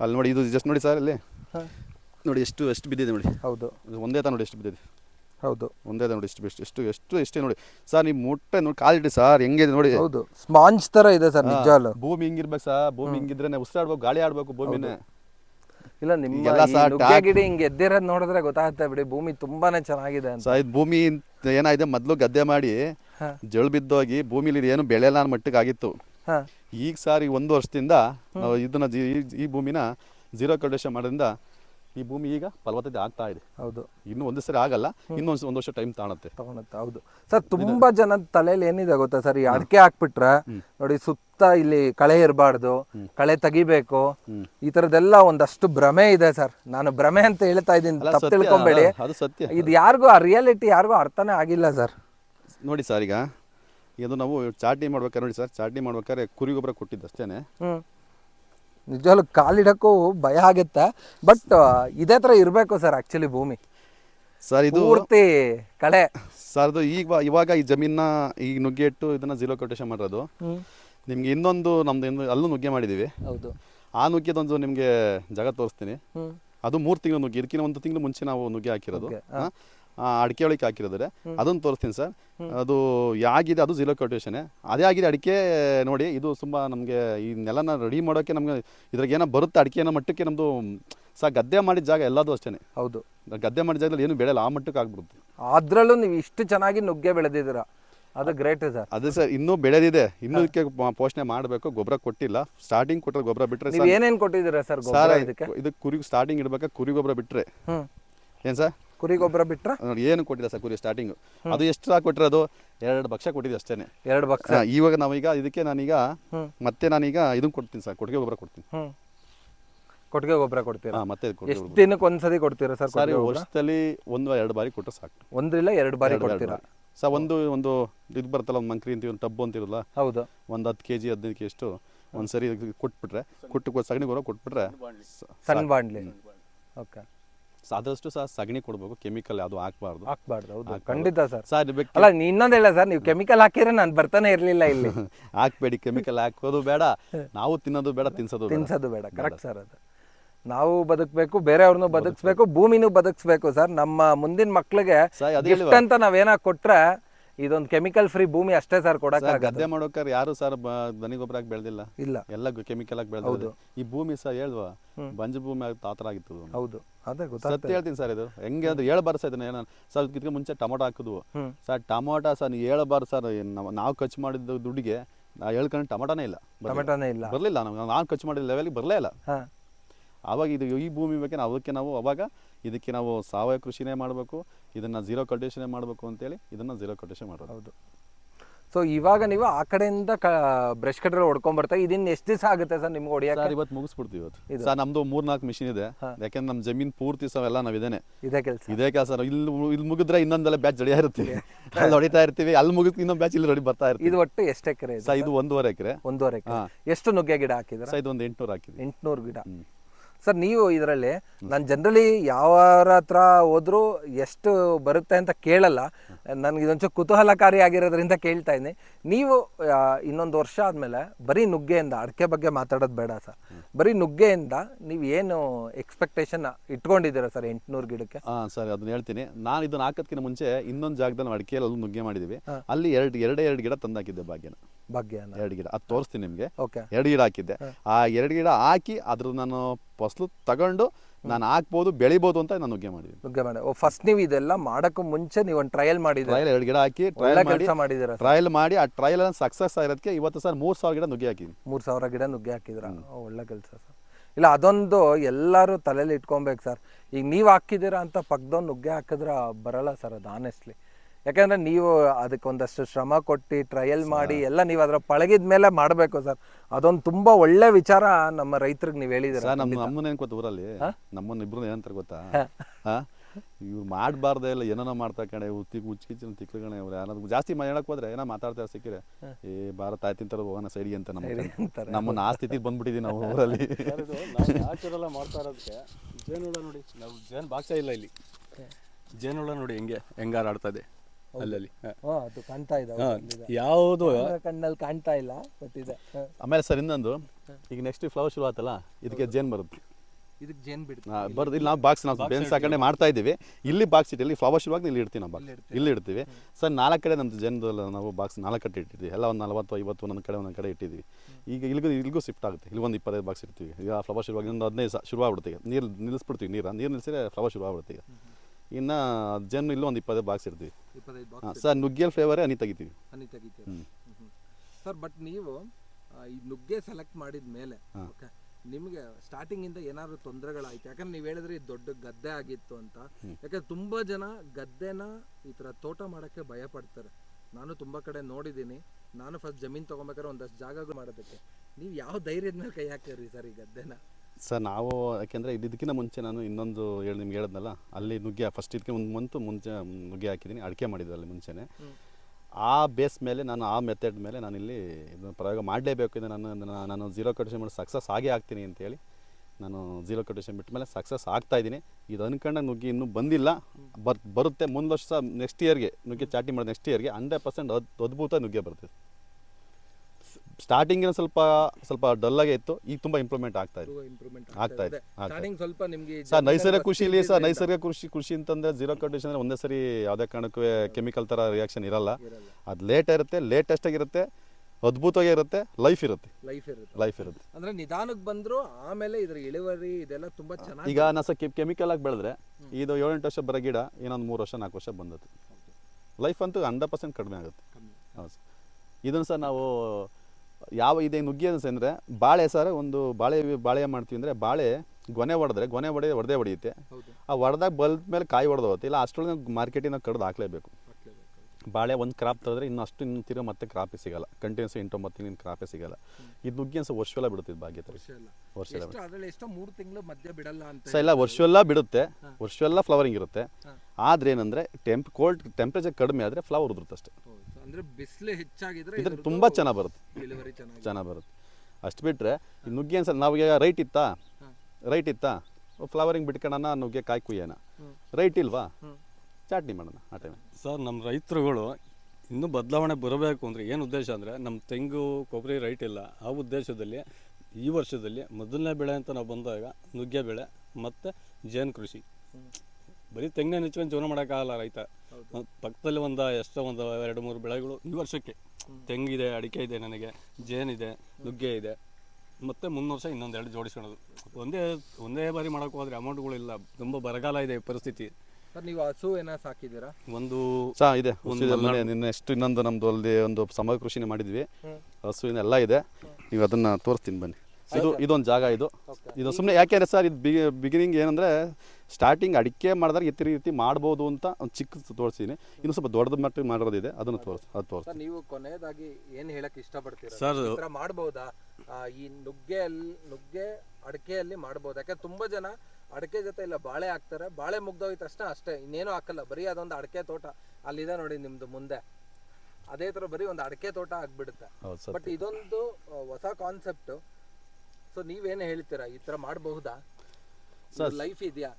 ಅಲ್ಲಿ ನೋಡಿ ಇದು ಜಸ್ಟ್ ನೋಡಿ ಸರ್ ಅಲ್ಲಿ. ನೋಡಿ ಎಷ್ಟು ಎಷ್ಟು ಬಿದ್ದಿದೆ ನೋಡಿ. ಹೌದು. ಒಂದೇ ತ ನೋಡಿ ಎಷ್ಟು ಬಿದ್ದಿದೆ. ಹೌದು. ಒಂದೇ ತ ನೋಡಿ ಎಷ್ಟು ಎಷ್ಟು ಎಷ್ಟು ಎಷ್ಟು ಎಷ್ಟೇ ನೋಡಿ. ಸರ್ ನೀವು ಮೊಟ್ಟೆ ನೋಡಿ ಕಾಲಿಡಿ ಸರ್ ಹೆಂಗಿದೆ ನೋಡಿ. ಹೌದು. ಸ್ಪಾಂಜ್ ತರ ಇದೆ ಸರ್ ನಿಜವಾಗ್ಲು ಭೂಮಿ ಹಿಂಗಿರ್ಬೇಕು ಸರ್ ಭೂಮಿ ಹಿಂಗಿದ್ರೆ ನಾವು ಉಸಿರಾಡ್ಬೇಕು ಗಾಳಿ ಆಡ್ಬೇಕು ಭೂಮಿನೇ. ಇಲ್ಲ ನಿಮ್ಮ ನುಗ್ಗೆ ಗಿಡ ಹಿಂಗೆ ಎದ್ದಿರೋದ್ ನೋಡಿದ್ರೆ ಗೊತ್ತಾಗುತ್ತೆ ಬಿಡಿ ಭೂಮಿ ತುಂಬಾನೇ ಚೆನ್ನಾಗಿದೆ ಅಂತ. ಸರ್ ಇದು ಭೂಮಿ ಏನಾಗಿದೆ ಮೊದಲು ಗದ್ದೆ ಮಾಡಿ. ಜಳು ಬಿದ್ದೋಗಿ ಭೂಮಿಲಿ ಏನು ಬೆಳೆಲ್ಲ ಅನ್ನೋ ಮಟ್ಟಿಗೆ ಆಗಿತ್ತು ಈಗ ಸಾರಿ ಒಂದು ವರ್ಷದಿಂದ ನಾವು ಇದನ್ನ ಜಿ- ಈ- ಈ ಭೂಮಿನ ಜೀರೋ ಕಲ್ಟಿವೇಶನ್ ಮಾಡೋದ್ರಿಂದ ಈ ಭೂಮಿ ಈಗ ಫಲವತ್ತತೆ ಆಗ್ತಾ ಇದೆ. ಹೌದು. ಇನ್ನು ಒಂದು ಸರಿ ಆಗಲ್ಲ ಇನ್ನೊಂದು ಒಂದು ವರ್ಷ ಟೈಮ್ ತಾಣುತ್ತೆ. ತಗೊಳತ್ತೆ ಹೌದು. ಸರ್ ತುಂಬಾ ಜನದ ತಲೆಯಲ್ಲಿ ಏನಿದೆ ಗೊತ್ತಾ ಸರ್? ಈ ಹಾಕ್ಬಿಟ್ರ ಹಾಕ್ಬಿಟ್ರೆ ನೋಡಿ ಸುತ್ತ ಇಲ್ಲಿ ಕಳೆ ಇರಬಾರ್ದು ಕಳೆ ತೆಗಿಬೇಕು ಈ ತರದೆಲ್ಲ ಒಂದಷ್ಟು ಭ್ರಮೆ ಇದೆ ಸರ್. ನಾನು ಭ್ರಮೆ ಅಂತ ಹೇಳ್ತಾ ಇದ್ದೀನಿ ಅಲ್ಲ, ತಪ್ಪು ಸತ್ಯ, ತಿಳ್ಕೊಂಬೇಡಿ. ಅದು- ಅದು ಸತ್ಯ. ಇದು ಯಾರಿಗೂ ಆ ರಿಯಾಲಿಟಿ ಯಾರಿಗೂ ಅರ್ಥನೇ ಆಗಿಲ್ಲ ಸರ್. ನೋಡಿ ಸರ್ ಈಗ ಇದು ನಾವು ಚಾಟ್ನಿ ಮಾಡ್ಬೇಕಾದ್ರೆ ನೋಡಿ ಸರ್ ಚಾಟ್ನಿ ಮಾಡ್ಬೇಕಾದ್ರೆ ಕುರಿ ಗೊಬ್ಬರ ಕೊಟ್ಟಿದ್ದು ಅಷ್ಟೇನೆ ನಿಜವಾಗ್ಲು ಕಾಲಿಡಕ್ಕೂ ಭಯ ಆಗುತ್ತೆ. ಬಟ್ ಇದೇ ತರ ಇರಬೇಕು ಸರ್ ಆಕ್ಚುಲಿ ಭೂಮಿ. ಸರ್ ಇದು ಪೂರ್ತಿ ಕಳೆ. ಸರ್ ಅದು ಈಗ ಇವಾಗ ಈ ಜಮೀನ ಈಗ ನುಗ್ಗೆ ಇಟ್ಟು ಇದನ್ನ ಜೀರೋ ಕೊಟೇಶನ್ ಮಾಡಿರೋದು. ನಿಮ್ಗೆ ಇನ್ನೊಂದು ನಮ್ದು ಇನ್ನು ಅಲ್ಲೂ ನುಗ್ಗೆ ಮಾಡಿದೀವಿ. ಹೌದು. ಆ ನುಗ್ಗೆದೊಂದು ನಿಮಗೆ ಜಾಗ ತೋರಿಸ್ತೀನಿ. ಅದು ಮೂರು ತಿಂಗಳು ನುಗ್ಗೆ ಇದಕ್ಕಿಂತ ಒಂದು ತಿಂಗಳು ಮುಂಚೆ ನಾವು ನುಗ್ಗೆ ಹಾಕಿರೋದು. ಅಡಿಕೆ ಒಳಗೆ ಹಾಕಿರೋದ್ರೆ ಅದನ್ನು ತೋರಿಸ್ತೀನಿ ಸರ್. ಅದು ಯಾಗಿದೆ ಅದು ಝೀರೋ ಕಲ್ಟಿವೇಶನ್ ಅದೇ ಆಗಿದೆ ಅಡಿಕೆ ನೋಡಿ ಇದು ತುಂಬ ನಮಗೆ ಈ ನೆಲನ ರೆಡಿ ಮಾಡೋಕ್ಕೆ ನಮ್ಗೆ ಇದ್ರಾಗ ಏನೋ ಬರುತ್ತೆ ಅಡಿಕೆ ಏನೋ ಮಟ್ಟಕ್ಕೆ ನಮ್ಮದು ಸಹ ಗದ್ದೆ ಮಾಡಿದ ಜಾಗ ಎಲ್ಲದೂ ಅಷ್ಟೇ ಹೌದು. ಗದ್ದೆ ಮಾಡಿದ ಜಾಗದಲ್ಲಿ ಏನು ಬೆಳೆಯಲ್ಲ ಆ ಮಟ್ಟಕ್ಕೆ ಆಗ್ಬಿಡುತ್ತೆ. ಅದ್ರಲ್ಲೂ ನೀವು ಇಷ್ಟು ಚೆನ್ನಾಗಿ ನುಗ್ಗೆ ಬೆಳೆದಿದ್ದೀರಾ. ಅದು ಗ್ರೇಟ್ ಸರ್. ಅದೇ ಸರ್ ಇನ್ನೂ ಬೆಳೆದಿದೆ. ಇನ್ನೂ ಇದಕ್ಕೆ ಪೋಷಣೆ ಮಾಡಬೇಕು. ಗೊಬ್ಬರ ಕೊಟ್ಟಿಲ್ಲ. ಸ್ಟಾರ್ಟಿಂಗ್ ಕೊಟ್ಟರೆ ಗೊಬ್ಬರ ಬಿಟ್ಟರೆ ಏನೇನು ಏನೇನ್ ಕೊಟ್ಟಿದ್ದೀರಾ ಸರ್ ಇದಕ್ಕೆ? ಇದು ಕುರಿ ಸ್ಟಾರ್ಟಿಂಗ್ ಇಡಬೇಕಾ ಕುರಿ ಗೊಬ್ಬರ ಬಿಟ್ಟರೆ ಏನು ಸರ್? ಕುರಿ ಗೊಬ್ಬರ ಬಿಟ್ರ? ನೋಡಿ ಏನು ಕೊಟ್ಟಿಲ್ಲ ಸರ್ ಕುರಿ ಸ್ಟಾರ್ಟಿಂಗ್ ಅದು ಎಷ್ಟು ಸಾಕು ಕೊಟ್ಟಿರೋದು ಎರಡು ಭಕ್ಷ್ಯ ಕೊಟ್ಟಿದೆ ಅಷ್ಟೇ ಎರಡು ಭಕ್ಷ್ಯ? ಇವಾಗ ನಾವೀಗ ಇದಕ್ಕೆ ನಾನೀಗ. ಮತ್ತೆ ನಾನೀಗ ಇದನ್ನ ಕೊಡ್ತೀನಿ ಸರ್ ಕೊಟ್ಟಿಗೆ ಗೊಬ್ಬರ ಕೊಡ್ತೀನಿ. ಕೊಟ್ಟಿಗೆ ಗೊಬ್ಬರ ಕೊಡ್ತೀರಾ? ಮತ್ತೆ ಎಷ್ಟು ದಿನಕ್ಕೆ ಒಂದ್ಸರಿ ಕೊಡ್ತೀರಾ ಸರ್ ಸರಿ ವರ್ಷದಲ್ಲಿ ಒಂದು ಎರಡು ಬಾರಿ ಕೊಟ್ಟರೆ ಸಾಕು. ಒಂದ್ರಿಲ್ಲ ಎರಡು ಬಾರಿ ಕೊಡ್ತೀರಾ. ಸರ್ ಒಂದು ಒಂದು ಇದು ಬರ್ತಲ್ಲ ಒಂದು ಮಂಕ್ರಿ ಅಂತೀವಿ ಒಂದು ಟಬ್ ಅಂತಿರಲ್ಲ? ಹೌದು. ಒಂದು ಹತ್ತು ಕೆ ಜಿ ಹದಿನೈದು ಕೆ ಎಷ್ಟು ಒಂದ್ಸರಿ ಕೊಟ್ಬಿಟ್ರೆ ಕೊಟ್ಟು ಸಗಣಿ ಗೊಬ್ಬರ ಕೊಟ್ಬಿಟ್ರೆ ಸಣ್ಣ ಬಾಂಡ್ಲಿ ಓಕೆ. ಆದಷ್ಟು ಸಹ ಸಗಣಿ ಕೊಡಬೇಕು ಕೆಮಿಕಲ್ ಯಾವುದು ಹಾಕ್ಬಾರ್ದು. ಹಾಕ್ಬಾರ್ದು ಹೌದು. ಖಂಡಿತ ಸರ್. ಸರ್ ಬೇಕು ಅಲ್ಲ ನೀ ಇನ್ನೊಂದು ಹೇಳ ಸರ್ ನೀವು ಕೆಮಿಕಲ್ ಹಾಕಿದ್ರೆ ನಾನು ಬರ್ತಾನೆ ಇರ್ಲಿಲ್ಲ ಇಲ್ಲಿ. ಹಾಕ್ಬೇಡಿ ಕೆಮಿಕಲ್ ಹಾಕೋದು ಬೇಡ. ನಾವು ತಿನ್ನೋದು ಬೇಡ ತಿನ್ಸೋದು ಬೇಡ. ತಿನ್ಸೋದು ಬೇಡ ಕರೆಕ್ಟ್ ಸರ್. ಅದು. ನಾವು ಬದುಕಬೇಕು ಬೇರೆಯವ್ರನ್ನೂ ಬದುಕಿಸ್ಬೇಕು ಭೂಮಿನೂ ಬದುಕಿಸ್ಬೇಕು ಸರ್. ನಮ್ಮ ಮುಂದಿನ ಮಕ್ಕಳಿಗೆ ಸರ್ ಅದೇ ಅಂತ ನಾವೇನ ಕೊಟ್ರೆ ಇದೊಂದು ಕೆಮಿಕಲ್ ಫ್ರೀ ಭೂಮಿ ಅಷ್ಟೇ ಸರ್ ಕೊಡಕ್ಕೆ ಸರ್ ಗದ್ದೆ ಮಾಡೋಕ್ಕಾರೆ ಯಾರು ಸರ್ ದನಿ ಗೊಬ್ಬರ ಹಾಕಿ ಬೆಳೆದಿಲ್ಲ. ಇಲ್ಲ. ಎಲ್ಲ ಕೆಮಿಕಲ್ ಆಗಿ ಬೆಳೆದಿದೆ ಈ ಭೂಮಿ ಸರ್ ಹೇಳುವ ಬಂಜ ಭೂಮಿ ಆಗಿ ಆ ಥರ ಆಗಿತ್ತು. ಹೌದು. ಅದೇ ಗೊತ್ತಾಗ್ತದೆ. ಸತ್ಯ ಹೇಳ್ತೀನಿ ಸರ್ ಇದು. ಹೆಂಗೆ ಅದು ಹೇಳ್ಬಾರ್ದು ಸರ್ ಇದನ್ನ. ಏನೋ ಸರ್ ಇದಕ್ಕೆ ಮುಂಚೆ ಟೊಮೊಟೊ ಹಾಕಿದ್ವು. ಸರ್ ಟೊಮೊಟೊ ಸರ್ ನೀವು ಹೇಳ್ಬಾರ್ದು ಸರ್ ನಾವು ಖರ್ಚು ಮಾಡಿದ ದುಡ್ಡಿಗೆ ನಾ ಹೇಳ್ಕೊಂಡು ಟೊಮೊಟೊನೇ ಇಲ್ಲ. ಟೊಮೆಟೊನೇ ಇಲ್ಲ. ಬರಲಿಲ್ಲ. ನಾವು ನಾನು ಖರ್ಚು ಮಾಡಿದ ಲೆವೆಲ್ಗೆ ಬರಲೇ ಇಲ್ಲ. ಆವಾಗ ಇದು ಈ ಭೂಮಿ ಬಗ್ಗೆ ನಾವು ಅದಕ್ಕೆ ನಾವು ಅವಾಗ ಇದಕ್ಕೆ ನಾವು ಸಾವಯವ ಕೃಷಿನೇ ಮಾಡಬೇಕು ಇದನ್ನು ಜೀರೋ ಕಲ್ಟಿವೇಶನೇ ಮಾಡಬೇಕು ಅಂತೇಳಿ ಇದನ್ನು ಜೀರೋ ಕಲ್ಟಿವೇಶನ್ ಮಾಡೋದು. ಹೌದು. ಸೊ ಇವಾಗ ನೀವು ಆ ಕಡೆಯಿಂದ ಬ್ರಷ್ ಕಟ್ಟರ್ ಹೊಡ್ಕೊಂಡ್ ಬರ್ತಾ ಇದನ್ನ ಎಷ್ಟು ದಿವಸ ಆಗುತ್ತೆ ಸರ್ ನಿಮ್ಗೆ ಹೊಡಿಯಕ್ಕೆ? ಸರ್ ಇವತ್ತು ಮುಗಿಸ್ಬಿಡ್ತೀವಿ ಇವತ್ತು. ಸರ್ ನಮ್ದು ಮೂರ್ನಾಲ್ಕು ಮಿಷಿನ್ ಇದೆ. ಯಾಕೆಂದ್ರೆ ನಮ್ಮ ಜಮೀನ್ ಪೂರ್ತಿ ಸಹ ಎಲ್ಲ ನಾವಿದೇನೆ. ಇದೇ ಕೆಲಸ. ಇದೇ ಕೆಲಸ. ಇಲ್ಲಿ ಇಲ್ಲಿ ಮುಗಿದ್ರೆ ಇನ್ನೊಂದೆಲ್ಲ ಬ್ಯಾಚ್ ಜಡಿಯಾ ಇರ್ತೀವಿ ಅಲ್ಲಿ ಹೊಡಿತಾ ಇರ್ತೀವಿ. ಅಲ್ಲಿ ಮುಗಿದ್ ಇನ್ನೊಂದು ಬ್ಯಾಚ್ ಇಲ್ಲಿ ಹೊಡಿ ಬರ್ತಾ ಇರ್ತೀವಿ. ಇದು ಒಟ್ಟು ಎಷ್ಟು ಎಕರೆ ಸರ್ ಇದು ಒಂದೂವರೆ ಎಕರೆ. ಒಂದೂವರೆ ಎಕರೆ. ಎಷ್ಟು ನುಗ್ಗೆ ಗಿಡ ಹಾಕಿದ್ರೆ? ಸರ್ ಇದು ಒಂದು ಎಂಟುನೂರು ಹಾಕಿದ್ವಿ. ಎಂಟುನೂರು ಗಿಡ. ಸರ್ ನೀವು ಇದರಲ್ಲಿ ನಾನು ಜನರಲಿ ಯಾವರತ್ರ ಹತ್ರ ಹೋದ್ರು ಎಷ್ಟು ಬರುತ್ತೆ ಅಂತ ಕೇಳಲ್ಲ. ನನಗೆ ಇದೊಂಚೂರು ಕುತೂಹಲಕಾರಿ ಆಗಿರೋದ್ರಿಂದ ಕೇಳ್ತಾ ಇದ್ದೀನಿ ನೀವು ಇನ್ನೊಂದು ವರ್ಷ ಆದಮೇಲೆ ಬರೀ ನುಗ್ಗೆಯಿಂದ ಅಡಿಕೆ ಬಗ್ಗೆ ಮಾತಾಡೋದು ಬೇಡ ಸರ್. ಬರೀ ನುಗ್ಗೆಯಿಂದ ನೀವು ಏನು ಎಕ್ಸ್ಪೆಕ್ಟೇಷನ್ ಇಟ್ಕೊಂಡಿದ್ದೀರಾ ಸರ್ ಎಂಟ್ನೂರು ಗಿಡಕ್ಕೆ? ಹಾಂ ಸರ್ ಅದನ್ನ ಹೇಳ್ತೀನಿ. ನಾನು ಇದನ್ನ ಹಾಕೋದಕ್ಕಿಂತ ಮುಂಚೆ ಇನ್ನೊಂದು ಜಾಗದಲ್ಲಿ ನಾವು ಅಡಿಕೆಯಲ್ಲಿ ನುಗ್ಗೆ ಮಾಡಿದ್ದೀವಿ ಅಲ್ಲಿ ಎರಡು ಎರಡೇ ಎರಡು ಗಿಡ ತಂದಾಕಿದ್ದೆ ಭಾಗ್ಯನ. ಭಾಗ್ಯನ ಎರಡು ಗಿಡ. ಅದು ತೋರಿಸ್ತೀನಿ ನಿಮಗೆ. ಓಕೆ. ಎರಡು ಗಿಡ ಹಾಕಿದ್ದೆ. ಆ ಎರಡು ಗಿಡ ಹಾಕಿ ಅದ್ರ ನಾನು ಫಸಲು ತಗೊಂಡು ನಾನು ಹಾಕ್ಬೋದು ಬೆಳಿಬೋದು ಅಂತ ನಾನು ನುಗ್ಗೆ ಮಾಡಿದ್ದೀನಿ. ನುಗ್ಗೆ ಮಾಡಿ. ಓ ಫಸ್ಟ್ ನೀವು ಇದೆಲ್ಲ ಮಾಡೋಕ್ಕೂ ಮುಂಚೆ ನೀವು ಒಂದು ಟ್ರಯಲ್ ಮಾಡಿದ್ರೆ ಟ್ರಯಲ್ ಎರಡು ಗಿಡ ಹಾಕಿ ಟ್ರಯಲ್ ಮಾಡಿ ಕೆಲಸ ಮಾಡಿದ್ದೀರಾ ಟ್ರಯಲ್ ಮಾಡಿ ಆ ಟ್ರಯಲ್ ಸಕ್ಸಸ್ ಆಗಿರೋದಕ್ಕೆ ಇವತ್ತು ಸರ್ ಮೂರು ಸಾವಿರ ಗಿಡ ನುಗ್ಗೆ ಹಾಕಿದ್ದೀನಿ. ಮೂರು ಸಾವಿರ ಗಿಡ ನುಗ್ಗೆ ಹಾಕಿದ್ರ ಒಳ್ಳೆ ಕೆಲಸ ಸರ್. ಇಲ್ಲ ಅದೊಂದು ಎಲ್ಲರೂ ತಲೆಯಲ್ಲಿ ಇಟ್ಕೊಬೇಕು ಸರ್. ಈಗ ನೀವು ಹಾಕಿದ್ದೀರಾ ಅಂತ ಪಕ್ಕದೊಂದು ನುಗ್ಗೆ ಹಾಕಿದ್ರೆ ಬರಲ್ಲ ಸರ್ ಅದು ಆನೆಸ್ಟ್ಲಿ ಯಾಕಂದ್ರೆ ನೀವು ಅದಕ್ಕೊಂದಷ್ಟು ಶ್ರಮ ಕೊಟ್ಟು ಟ್ರಯಲ್ ಮಾಡಿ ಎಲ್ಲ ನೀವು ಅದರ ಪಳಗಿದ ಮೇಲೆ ಮಾಡಬೇಕು ಸರ್. ಅದೊಂದು ತುಂಬಾ ಒಳ್ಳೆ ವಿಚಾರ ನಮ್ಮ ರೈತರಿಗೆ ನೀವು ಹೇಳಿದ್ರ ಸರ್ ನಮ್ಮ ನಮ್ಮನ್ನ ಏನ್ ಗೊತ್ತಾ ಊರಲ್ಲಿ? ನಮ್ಮನ್ನ ಇಬ್ರು ಏನಂತಾರೆ ಗೊತ್ತಾ? ಹಾ. ಇವ್ರು ಮಾಡಬಾರ್ದೆ ಇಲ್ಲ ಏನೋ ಮಾಡ್ತಾ ಕಣೆ ಉತ್ತಿ ಉಚ್ಕಿಚ್ಚಿನ ತಿಕ್ಳುಗಣೆ ಅವ್ರು ಯಾರು ಜಾಸ್ತಿ ಹೇಳಕ್ ಹೋದ್ರೆ ಏನೋ ಮಾತಾಡ್ತಾರೆ ಸಿಕ್ಕಿರೆ. ಏ ಭಾರತ ಆಯ್ತಿನ ತರ ಹೋಗೋಣ ಸೈಡಿ ಅಂತ ನಮ್ಮ. ನಮ್ಮನ್ನ ಆ ಸ್ಥಿತಿಗೆ ಬಂದ್ಬಿಟ್ಟಿದೀವಿ ನಾವು ಊರಲ್ಲಿ. ನ್ಯಾಚುರಲ್ ಮಾಡ್ತಾ ಇರೋದಕ್ಕೆ. ಜೇನುಳ ನೋಡಿ. ನಾವು ಜೇನು ಬಾಕ್ಸ ಇಲ್ಲ ಇಲ್ಲಿ. ಜೇನುಳ್ಳ ನೋಡಿ ಹೆಂಗೆ ಹೆಂಗಾರ ಆಡ್ತಾ ಇದೆ. ಅಲ್ಲಲ್ಲಿ. ಅದು ಕಾಣ್ತಾ ಇದೆ ಯಾವುದು ಕಣ್ಣಲ್ಲಿ ಕಾಣ್ತಾ ಇಲ್ಲ ಬಟ್ ಇದೆ. ಆಮೇಲೆ ಸರ್ ಇನ್ನೊಂದು ಈಗ ನೆಕ್ಸ್ಟ್ ಫ್ಲವರ್ ಶುರು ಆತಲ್ಲ ಇದಕ್ಕೆ ಜೇನ್ ಬರುತ್ತೆ. ಇದಕ್ಕೆ ಜೇನ್ ಬಿಡ್ತೀವಿ ಬರೋದು ಇಲ್ಲಿ ನಾವು ಬಾಕ್ಸ್ ನಾವು ಬೇನ್ ಸಾಕಣೆ ಮಾಡ್ತಾ ಇದ್ದೀವಿ. ಇಲ್ಲಿ ಬಾಕ್ಸ್ ಇಟ್ಟು ಇಲ್ಲಿ ಫ್ಲವರ್ ಶುರುವಾಗಿ ಇಲ್ಲಿ ಇಡ್ತೀವಿ ನಾವು ಬಾಕ್ಸ್ ಇಲ್ಲಿ ಇಡ್ತೀವಿ. ಸರ್ ನಾಲ್ಕು ಕಡೆ ನಮ್ದು ಜನದಲ್ಲ ನಾವು ಬಾಕ್ಸ್ ನಾಲ್ಕು ಕಡೆ ಇಟ್ಟಿದ್ದೀವಿ ಎಲ್ಲ ಒಂದು ನಲವತ್ತು ಐವತ್ತು ಒಂದೊಂದು ಕಡೆ ಒಂದೊಂದು ಕಡೆ ಇಟ್ಟಿದ್ದೀವಿ ಈಗ ಇಲ್ಲಿಗೂ ಇಲ್ಲಿಗೂ ಶಿಫ್ಟ್ ಆಗುತ್ತೆ. ಇಲ್ಲಿ ಒಂದು ಇಪ್ಪತ್ತೈದು ಬಾಕ್ಸ್ ಇರ್ತೀವಿ ಈಗ ಫ್ಲವರ್ ಶುರುವಾಗಿ ಒಂದು ಹದಿನೈದು ಶುರು ಆಗ್ಬಿಡ್ತೀವಿ ನೀರು ನಿಲ್ಲಿಸ್ಬಿಡ್ತೀವಿ ನೀರು. ನೀರು ನಿಲ್ಲಿಸಿದ್ರೆ ಫ್ಲವರ್ ಶುರು ಈಗ. ಇನ್ನು ಜನ್ ಇಲ್ಲೂ ಒಂದು ಇಪ್ಪತ್ತೈದು ಬಾಕ್ಸ್ ಇರ್ತೀವಿ ಇಪ್ಪತ್ತೈದು ಹಾಂ ಸರ್ ನುಗ್ಗೆಲ್ ಫ್ಲೇವರೇ ಅನಿ ತೆಗಿತೀವಿ. ಅನಿ ತೆಗಿತೀರ? ಸರ್ ಬಟ್ ನೀವು ಆ, ಈ ನುಗ್ಗೆ ಸೆಲೆಕ್ಟ್ ಮಾಡಿದ ಮೇಲೆ ಓಕೆ ನಿಮಗೆ ಸ್ಟಾರ್ಟಿಂಗ್ ಇಂದ ಏನಾದ್ರು ತೊಂದರೆಗಳಾಯ್ತು? ಯಾಕಂದ್ರೆ ನೀವು ಹೇಳಿದ್ರೆ ಇದು ದೊಡ್ಡ ಗದ್ದೆ ಆಗಿತ್ತು ಅಂತ. ಯಾಕಂದ್ರೆ ತುಂಬಾ ಜನ ಗದ್ದೆನ ಈ ತರ ತೋಟ ಮಾಡಕ್ಕೆ ಭಯ ಪಡ್ತಾರೆ. ನಾನು ತುಂಬಾ ಕಡೆ ನೋಡಿದ್ದೀನಿ. ನಾನು ಫಸ್ಟ್ ಜಮೀನ್ ತಗೊಬೇಕಾದ್ರೆ ಒಂದಷ್ಟು ಜಾಗಗಳು ಮಾಡೋದಕ್ಕೆ. ನೀವು ಯಾವ ಧೈರ್ಯದ ಮೇಲೆ ಕೈ ಹಾಕಿರಿ ಸರ್ ಈ ಗದ್ದೆನ? ಸರ್ ನಾವು ಯಾಕೆಂದರೆ ಇದಕ್ಕಿಂತ ಮುಂಚೆ ನಾನು ಇನ್ನೊಂದು ಹೇಳಿ ನಿಮ್ಗೆ ಹೇಳಿದ್ನಲ್ಲ ಅಲ್ಲಿ ನುಗ್ಗೆ ಫಸ್ಟ್ ಇದಕ್ಕೆ ಒಂದು ಮಂತು ಮುಂಚೆ ನುಗ್ಗೆ ಹಾಕಿದ್ದೀನಿ ಅಡಿಕೆ ಮಾಡಿದ್ದು ಅಲ್ಲಿ ಮುಂಚೆನೆ. ಆ ಬೇಸ್ ಮೇಲೆ ನಾನು ಆ ಮೆಥಡ್ ಮೇಲೆ ನಾನು ಇಲ್ಲಿ ಇದನ್ನು ಪ್ರಯೋಗ ಮಾಡಲೇಬೇಕು ಇದು ನಾನು ನಾನು- ಝೀರೋ ಜೀರೋ ಕಟಿಷನ್ ಮಾಡಿ ಸಕ್ಸಸ್ ಆಗೇ ಆಗ್ತೀನಿ ಅಂತೇಳಿ ನಾನು ಝೀರೋ ಕಟಿಷನ್ ಬಿಟ್ಟ ಮೇಲೆ ಸಕ್ಸಸ್ ಆಗ್ತಾ ಇದ್ದೀನಿ. ಇದು ಅನ್ಕೊಂಡ ನುಗ್ಗಿ ಇನ್ನೂ ಬಂದಿಲ್ಲ. ಬರ್ ಬರುತ್ತೆ. ಮುಂದೆ ವರ್ಷ ನೆಕ್ಸ್ಟ್ ಇಯರ್ಗೆ ನುಗ್ಗೆ ಚಾಟಿ ಮಾಡಿ ನೆಕ್ಸ್ಟ್ ಇಯರ್ಗೆ ಹಂಡ್ರೆಡ್ ಪರ್ಸೆಂಟ್ ಅದ್ ಅದ್ಭುತ ನುಗ್ಗೆ ಬರ್ತದೆ. ಸ್ಟಾರ್ಟಿಂಗಿನ ಸ್ವಲ್ಪ ಸ್ವಲ್ಪ ಡಲ್ಲಾಗೆ ಇತ್ತು. ಈಗ ತುಂಬ ಇಂಪ್ರೂವ್ಮೆಂಟ್ ಆಗ್ತಾ ಇದೆ. ಇಂಪ್ರೂವ್ಮೆಂಟ್ ಆಗ್ತಾ ಇದೆ. ಸ್ಟಾರ್ಟಿಂಗ್ ಸ್ವಲ್ಪ ನಿಮಗೆ ಸರ್ ನೈಸರ್ಗಿಕ ಕೃಷಿಲಿ ಸರ್ ನೈಸರ್ಗಿಕ ಕೃಷಿ ಕೃಷಿ ಅಂತಂದ್ರೆ ಜೀರೋ ಕಂಡೀಷನ್ ಅಂದ್ರೆ ಒಂದೇ ಸರಿ ಯಾವುದೇ ಕಾರಣಕ್ಕೂ ಕೆಮಿಕಲ್ ಥರ ರಿಯಾಕ್ಷನ್ ಇರಲ್ಲ. ಅದು ಲೇಟ್ ಇರುತ್ತೆ ಲೇಟೆಸ್ಟ್ ಆಗಿರುತ್ತೆ ಅದ್ಭುತವಾಗಿ ಇರುತ್ತೆ ಲೈಫ್ ಇರುತ್ತೆ. ಲೈಫ್ ಇರುತ್ತೆ. ಲೈಫ್ ಇರುತ್ತೆ. ಅಂದ್ರೆ ನಿಧಾನಕ್ಕೆ ಬಂದ್ರು ಆಮೇಲೆ ಇದ್ರ ಇಳುವರಿ ಇದೆಲ್ಲ ತುಂಬಾ ಚೆನ್ನಾಗಿ ಈಗ ನಾ ಸರ್ ಕೆಮಿಕಲ್ ಆಗಿ ಬೆಳೆದ್ರೆ ಇದು ಏಳೆಂಟು ವರ್ಷ ಬರೋ ಗಿಡ ಇನ್ನೊಂದು ಮೂರು ವರ್ಷ ನಾಲ್ಕು ವರ್ಷ ಬಂದದ್ದು. ಲೈಫ್ ಅಂತೂ ಹಂಡ್ರೆಡ್ ಪರ್ಸೆಂಟ್ ಕಡಿಮೆ ಆಗುತ್ತೆ. ಹೌದು ಇದನ್ನು ಸರ್ ನಾವು ಯಾವ ಇದೆ ನುಗ್ಗೆ ಅಂದರೆ ಬಾಳೆ ಸರ್ ಒಂದು ಬಾಳೆ ಬಾಳೆ ಮಾಡ್ತೀವಿ ಅಂದರೆ ಬಾಳೆ ಗೊನೆ ಹೊಡೆದ್ರೆ ಗೊನೆ ಹೊಡೆ ಹೊಡೆದೇ ಹೊಡೆಯುತ್ತೆ ಆ ಹೊಡೆದಾಗ ಬಲ್ದ ಮೇಲೆ ಕಾಯಿ ಹೊಡೆದು ಹೋಗುತ್ತೆ. ಇಲ್ಲ ಅಷ್ಟೊಳಗೆ ಮಾರ್ಕೆಟಿನ ಕಡ್ದು ಹಾಕಲೇಬೇಕು. ಬಾಳೆ ಒಂದು ಕ್ರಾಪ್ ತರದ್ರೆ ಇನ್ನು ಅಷ್ಟು ಇನ್ನು ತಿರೋ ಮತ್ತೆ ಕ್ರಾಪೇ ಸಿಗಲ್ಲ. ಕಂಟಿನ್ಯೂಸ್ ಎಂಟೊಂಬತ್ತು ತಿಂಗಳಿನ ಕ್ರಾಪೇ ಸಿಗಲ್ಲ. ಇದು ನುಗ್ಗಿ ಅನ್ಸ ವರ್ಷವೆಲ್ಲ ಬಿಡುತ್ತೆ ಭಾಗ್ಯ ತರಿ. ವರ್ಷ ಇಲ್ಲ ವರ್ಷವೆಲ್ಲ ಬಿಡುತ್ತೆ. ವರ್ಷವೆಲ್ಲ ಫ್ಲವರಿಂಗ್ ಇರುತ್ತೆ. ಆದ್ರೆ ಏನಂದ್ರೆ ಟೆಂಪ್ ಕೋಲ್ಡ್ ಟೆಂಪ್ರೇಚರ್ ಕಡಿಮೆ ಆದರೆ ಫ್ಲವರ್ ಉದುರುತ್ತೆ ಅಷ್ಟೇ. ಅಂದ್ರೆ ಬಿಸಿಲು ಹೆಚ್ಚಾಗಿದ್ರೆ ಇದ್ರ ತುಂಬಾ ಚೆನ್ನಾಗಿ ಬರುತ್ತೆ. ಇಳುವರಿ ಚೆನ್ನಾಗಿ ಚೆನ್ನಾಗಿ ಬರುತ್ತೆ. ಅಷ್ಟು ಬಿಟ್ಟರೆ ಈ ನುಗ್ಗೆ ಅನ್ಸಲ್ಲ ನಾವೀಗ ರೈಟ್ ಇತ್ತಾ? ರೈಟ್ ಇತ್ತಾ? ಫ್ಲವರಿಂಗ್ ಬಿಟ್ಕೊಳ್ಳೋಣ ನುಗ್ಗೆ ಕಾಯಿ ಕುಯ್ಯೋಣ ರೈಟ್ ಇಲ್ವಾ? ಚಾಟ್ನಿ ಮಾಡೋಣ ಆ ಟೈಮ್ ಸರ್ ನಮ್ಮ ರೈತರುಗಳು ಇನ್ನೂ ಬದಲಾವಣೆ ಬರಬೇಕು ಅಂದರೆ ಏನು ಉದ್ದೇಶ ಅಂದರೆ ನಮ್ಮ ತೆಂಗು ಕೊಬ್ಬರಿ ರೈಟ್ ಇಲ್ಲ. ಆ ಉದ್ದೇಶದಲ್ಲಿ ಈ ವರ್ಷದಲ್ಲಿ ಮೊದಲನೇ ಬೆಳೆ ಅಂತ ನಾವು ಬಂದಾಗ ನುಗ್ಗೆ ಬೆಳೆ ಮತ್ತು ಜೇನು ಕೃಷಿ. ಬರೀ ತೆಂಗನ್ನ ನೆಚ್ಕೊಂಡು ಜೀವನ ಮಾಡೋಕ್ಕಾಗಲ್ಲ ರೈತ. ಪಕ್ಕದಲ್ಲಿ ಒಂದು ಎಷ್ಟೋ ಒಂದು ಎರಡು ಮೂರು ಬೆಳೆಗಳು ಈ ವರ್ಷಕ್ಕೆ. ತೆಂಗಿದೆ ಅಡಿಕೆ ಇದೆ ನನಗೆ ಜೇನಿದೆ ನುಗ್ಗೆ ಇದೆ. ಮತ್ತೆ ಮುಂದಿನ ವರ್ಷ ಇನ್ನೊಂದು ಎರಡು ಜೋಡಿಸ್ಕೊಳೋದು. ಒಂದೇ ಒಂದೇ ಬಾರಿ ಮಾಡೋಕೆ ಹೋದರೆ ಅಮೌಂಟ್ಗಳಿಲ್ಲ. ತುಂಬ ಬರಗಾಲ ಇದೆ ಪರಿಸ್ಥಿತಿ. ಸರ್ ನೀವು ಹಸು ಏನ ಸಾಕಿದ್ದೀರಾ? ಒಂದು ಸಾ ಇದೆ. ನಿನ್ನೆ ಎಷ್ಟು ಇನ್ನೊಂದು ನಮ್ದು ಅಲ್ಲಿ ಒಂದು ಸಮಗ್ರ ಕೃಷಿನೇ ಮಾಡಿದ್ವಿ. ಹಸುವಿನ ಎಲ್ಲ ಇದೆ. ನೀವು ಅದನ್ನ ತೋರಿಸ್ತೀನಿ ಬನ್ನಿ. ಇದು ಇದೊಂದು ಜಾಗ ಇದು. ಇದು ಸುಮ್ಮನೆ ಯಾಕೆಂದ್ರೆ ಸರ್ ಇದು ಬಿಗಿ ಬಿಗಿನಿಂಗ್ ಏನಂದ್ರೆ ಸ್ಟಾರ್ಟಿಂಗ್ ಅಡಿಕೆ ಮಾಡಿದಾಗ ಎತ್ತಿ ರೀತಿ ಮಾಡ್ಬೋದು ಅಂತ ಒಂದು ಚಿಕ್ಕ ತೋರಿಸಿದ್ದೀನಿ ಇನ್ನು ಸ್ವಲ್ಪ ದೊಡ್ಡದ ಮಟ್ಟಿಗೆ ಮಾಡೋದಿದೆ ಅದನ್ನು ತೋರಿಸಿ ಅದು ತೋರಿಸಿ ಸರ್ ನೀವು ಕೊನೆಯದಾಗಿ ಏನು ಹೇಳಕ್ಕೆ ಇಷ್ಟಪಡ್ತೀರಾ? ಸರ್ ಈ ತರ ಮಾಡ್ಬೋದಾ? ಆ, ಈ ನುಗ್ಗೆ ನುಗ್ಗೆ ಅಡಕೆಯಲ್ಲಿ ಮಾಡ್ಬೋದು. ಯಾಕಂದ್ರೆ ತುಂಬಾ ಜನ ಅಡಿಕೆ ಜೊತೆ ಇಲ್ಲ ಬಾಳೆ ಹಾಕ್ತಾರೆ. ಬಾಳೆ ಮುಗ್ದೋಗಿದ ತಕ್ಷಣ ಅಷ್ಟೇ ಇನ್ನೇನು ಹಾಕಲ್ಲ. ಬರೀ ಅದೊಂದು ಅಡಿಕೆ ತೋಟ. ಅಲ್ಲಿದೆ ನೋಡಿ ನಿಮ್ದು ಮುಂದೆ. ಅದೇ ತರ ಬರೀ ಒಂದು ಅಡಿಕೆ ತೋಟ ಆಗ್ಬಿಡುತ್ತೆ. ಹೌದು ಸರ್. ಬಟ್ ಇದೊಂದು ಹೊಸ ಕಾನ್ಸೆಪ್ಟ್ ಸೊ ನೀವೇನು ಹೇಳ್ತೀರಾ ಈ ಥರ ಮಾಡಬಹುದಾ? ಲೈಫ್ ಇದೆಯಾ?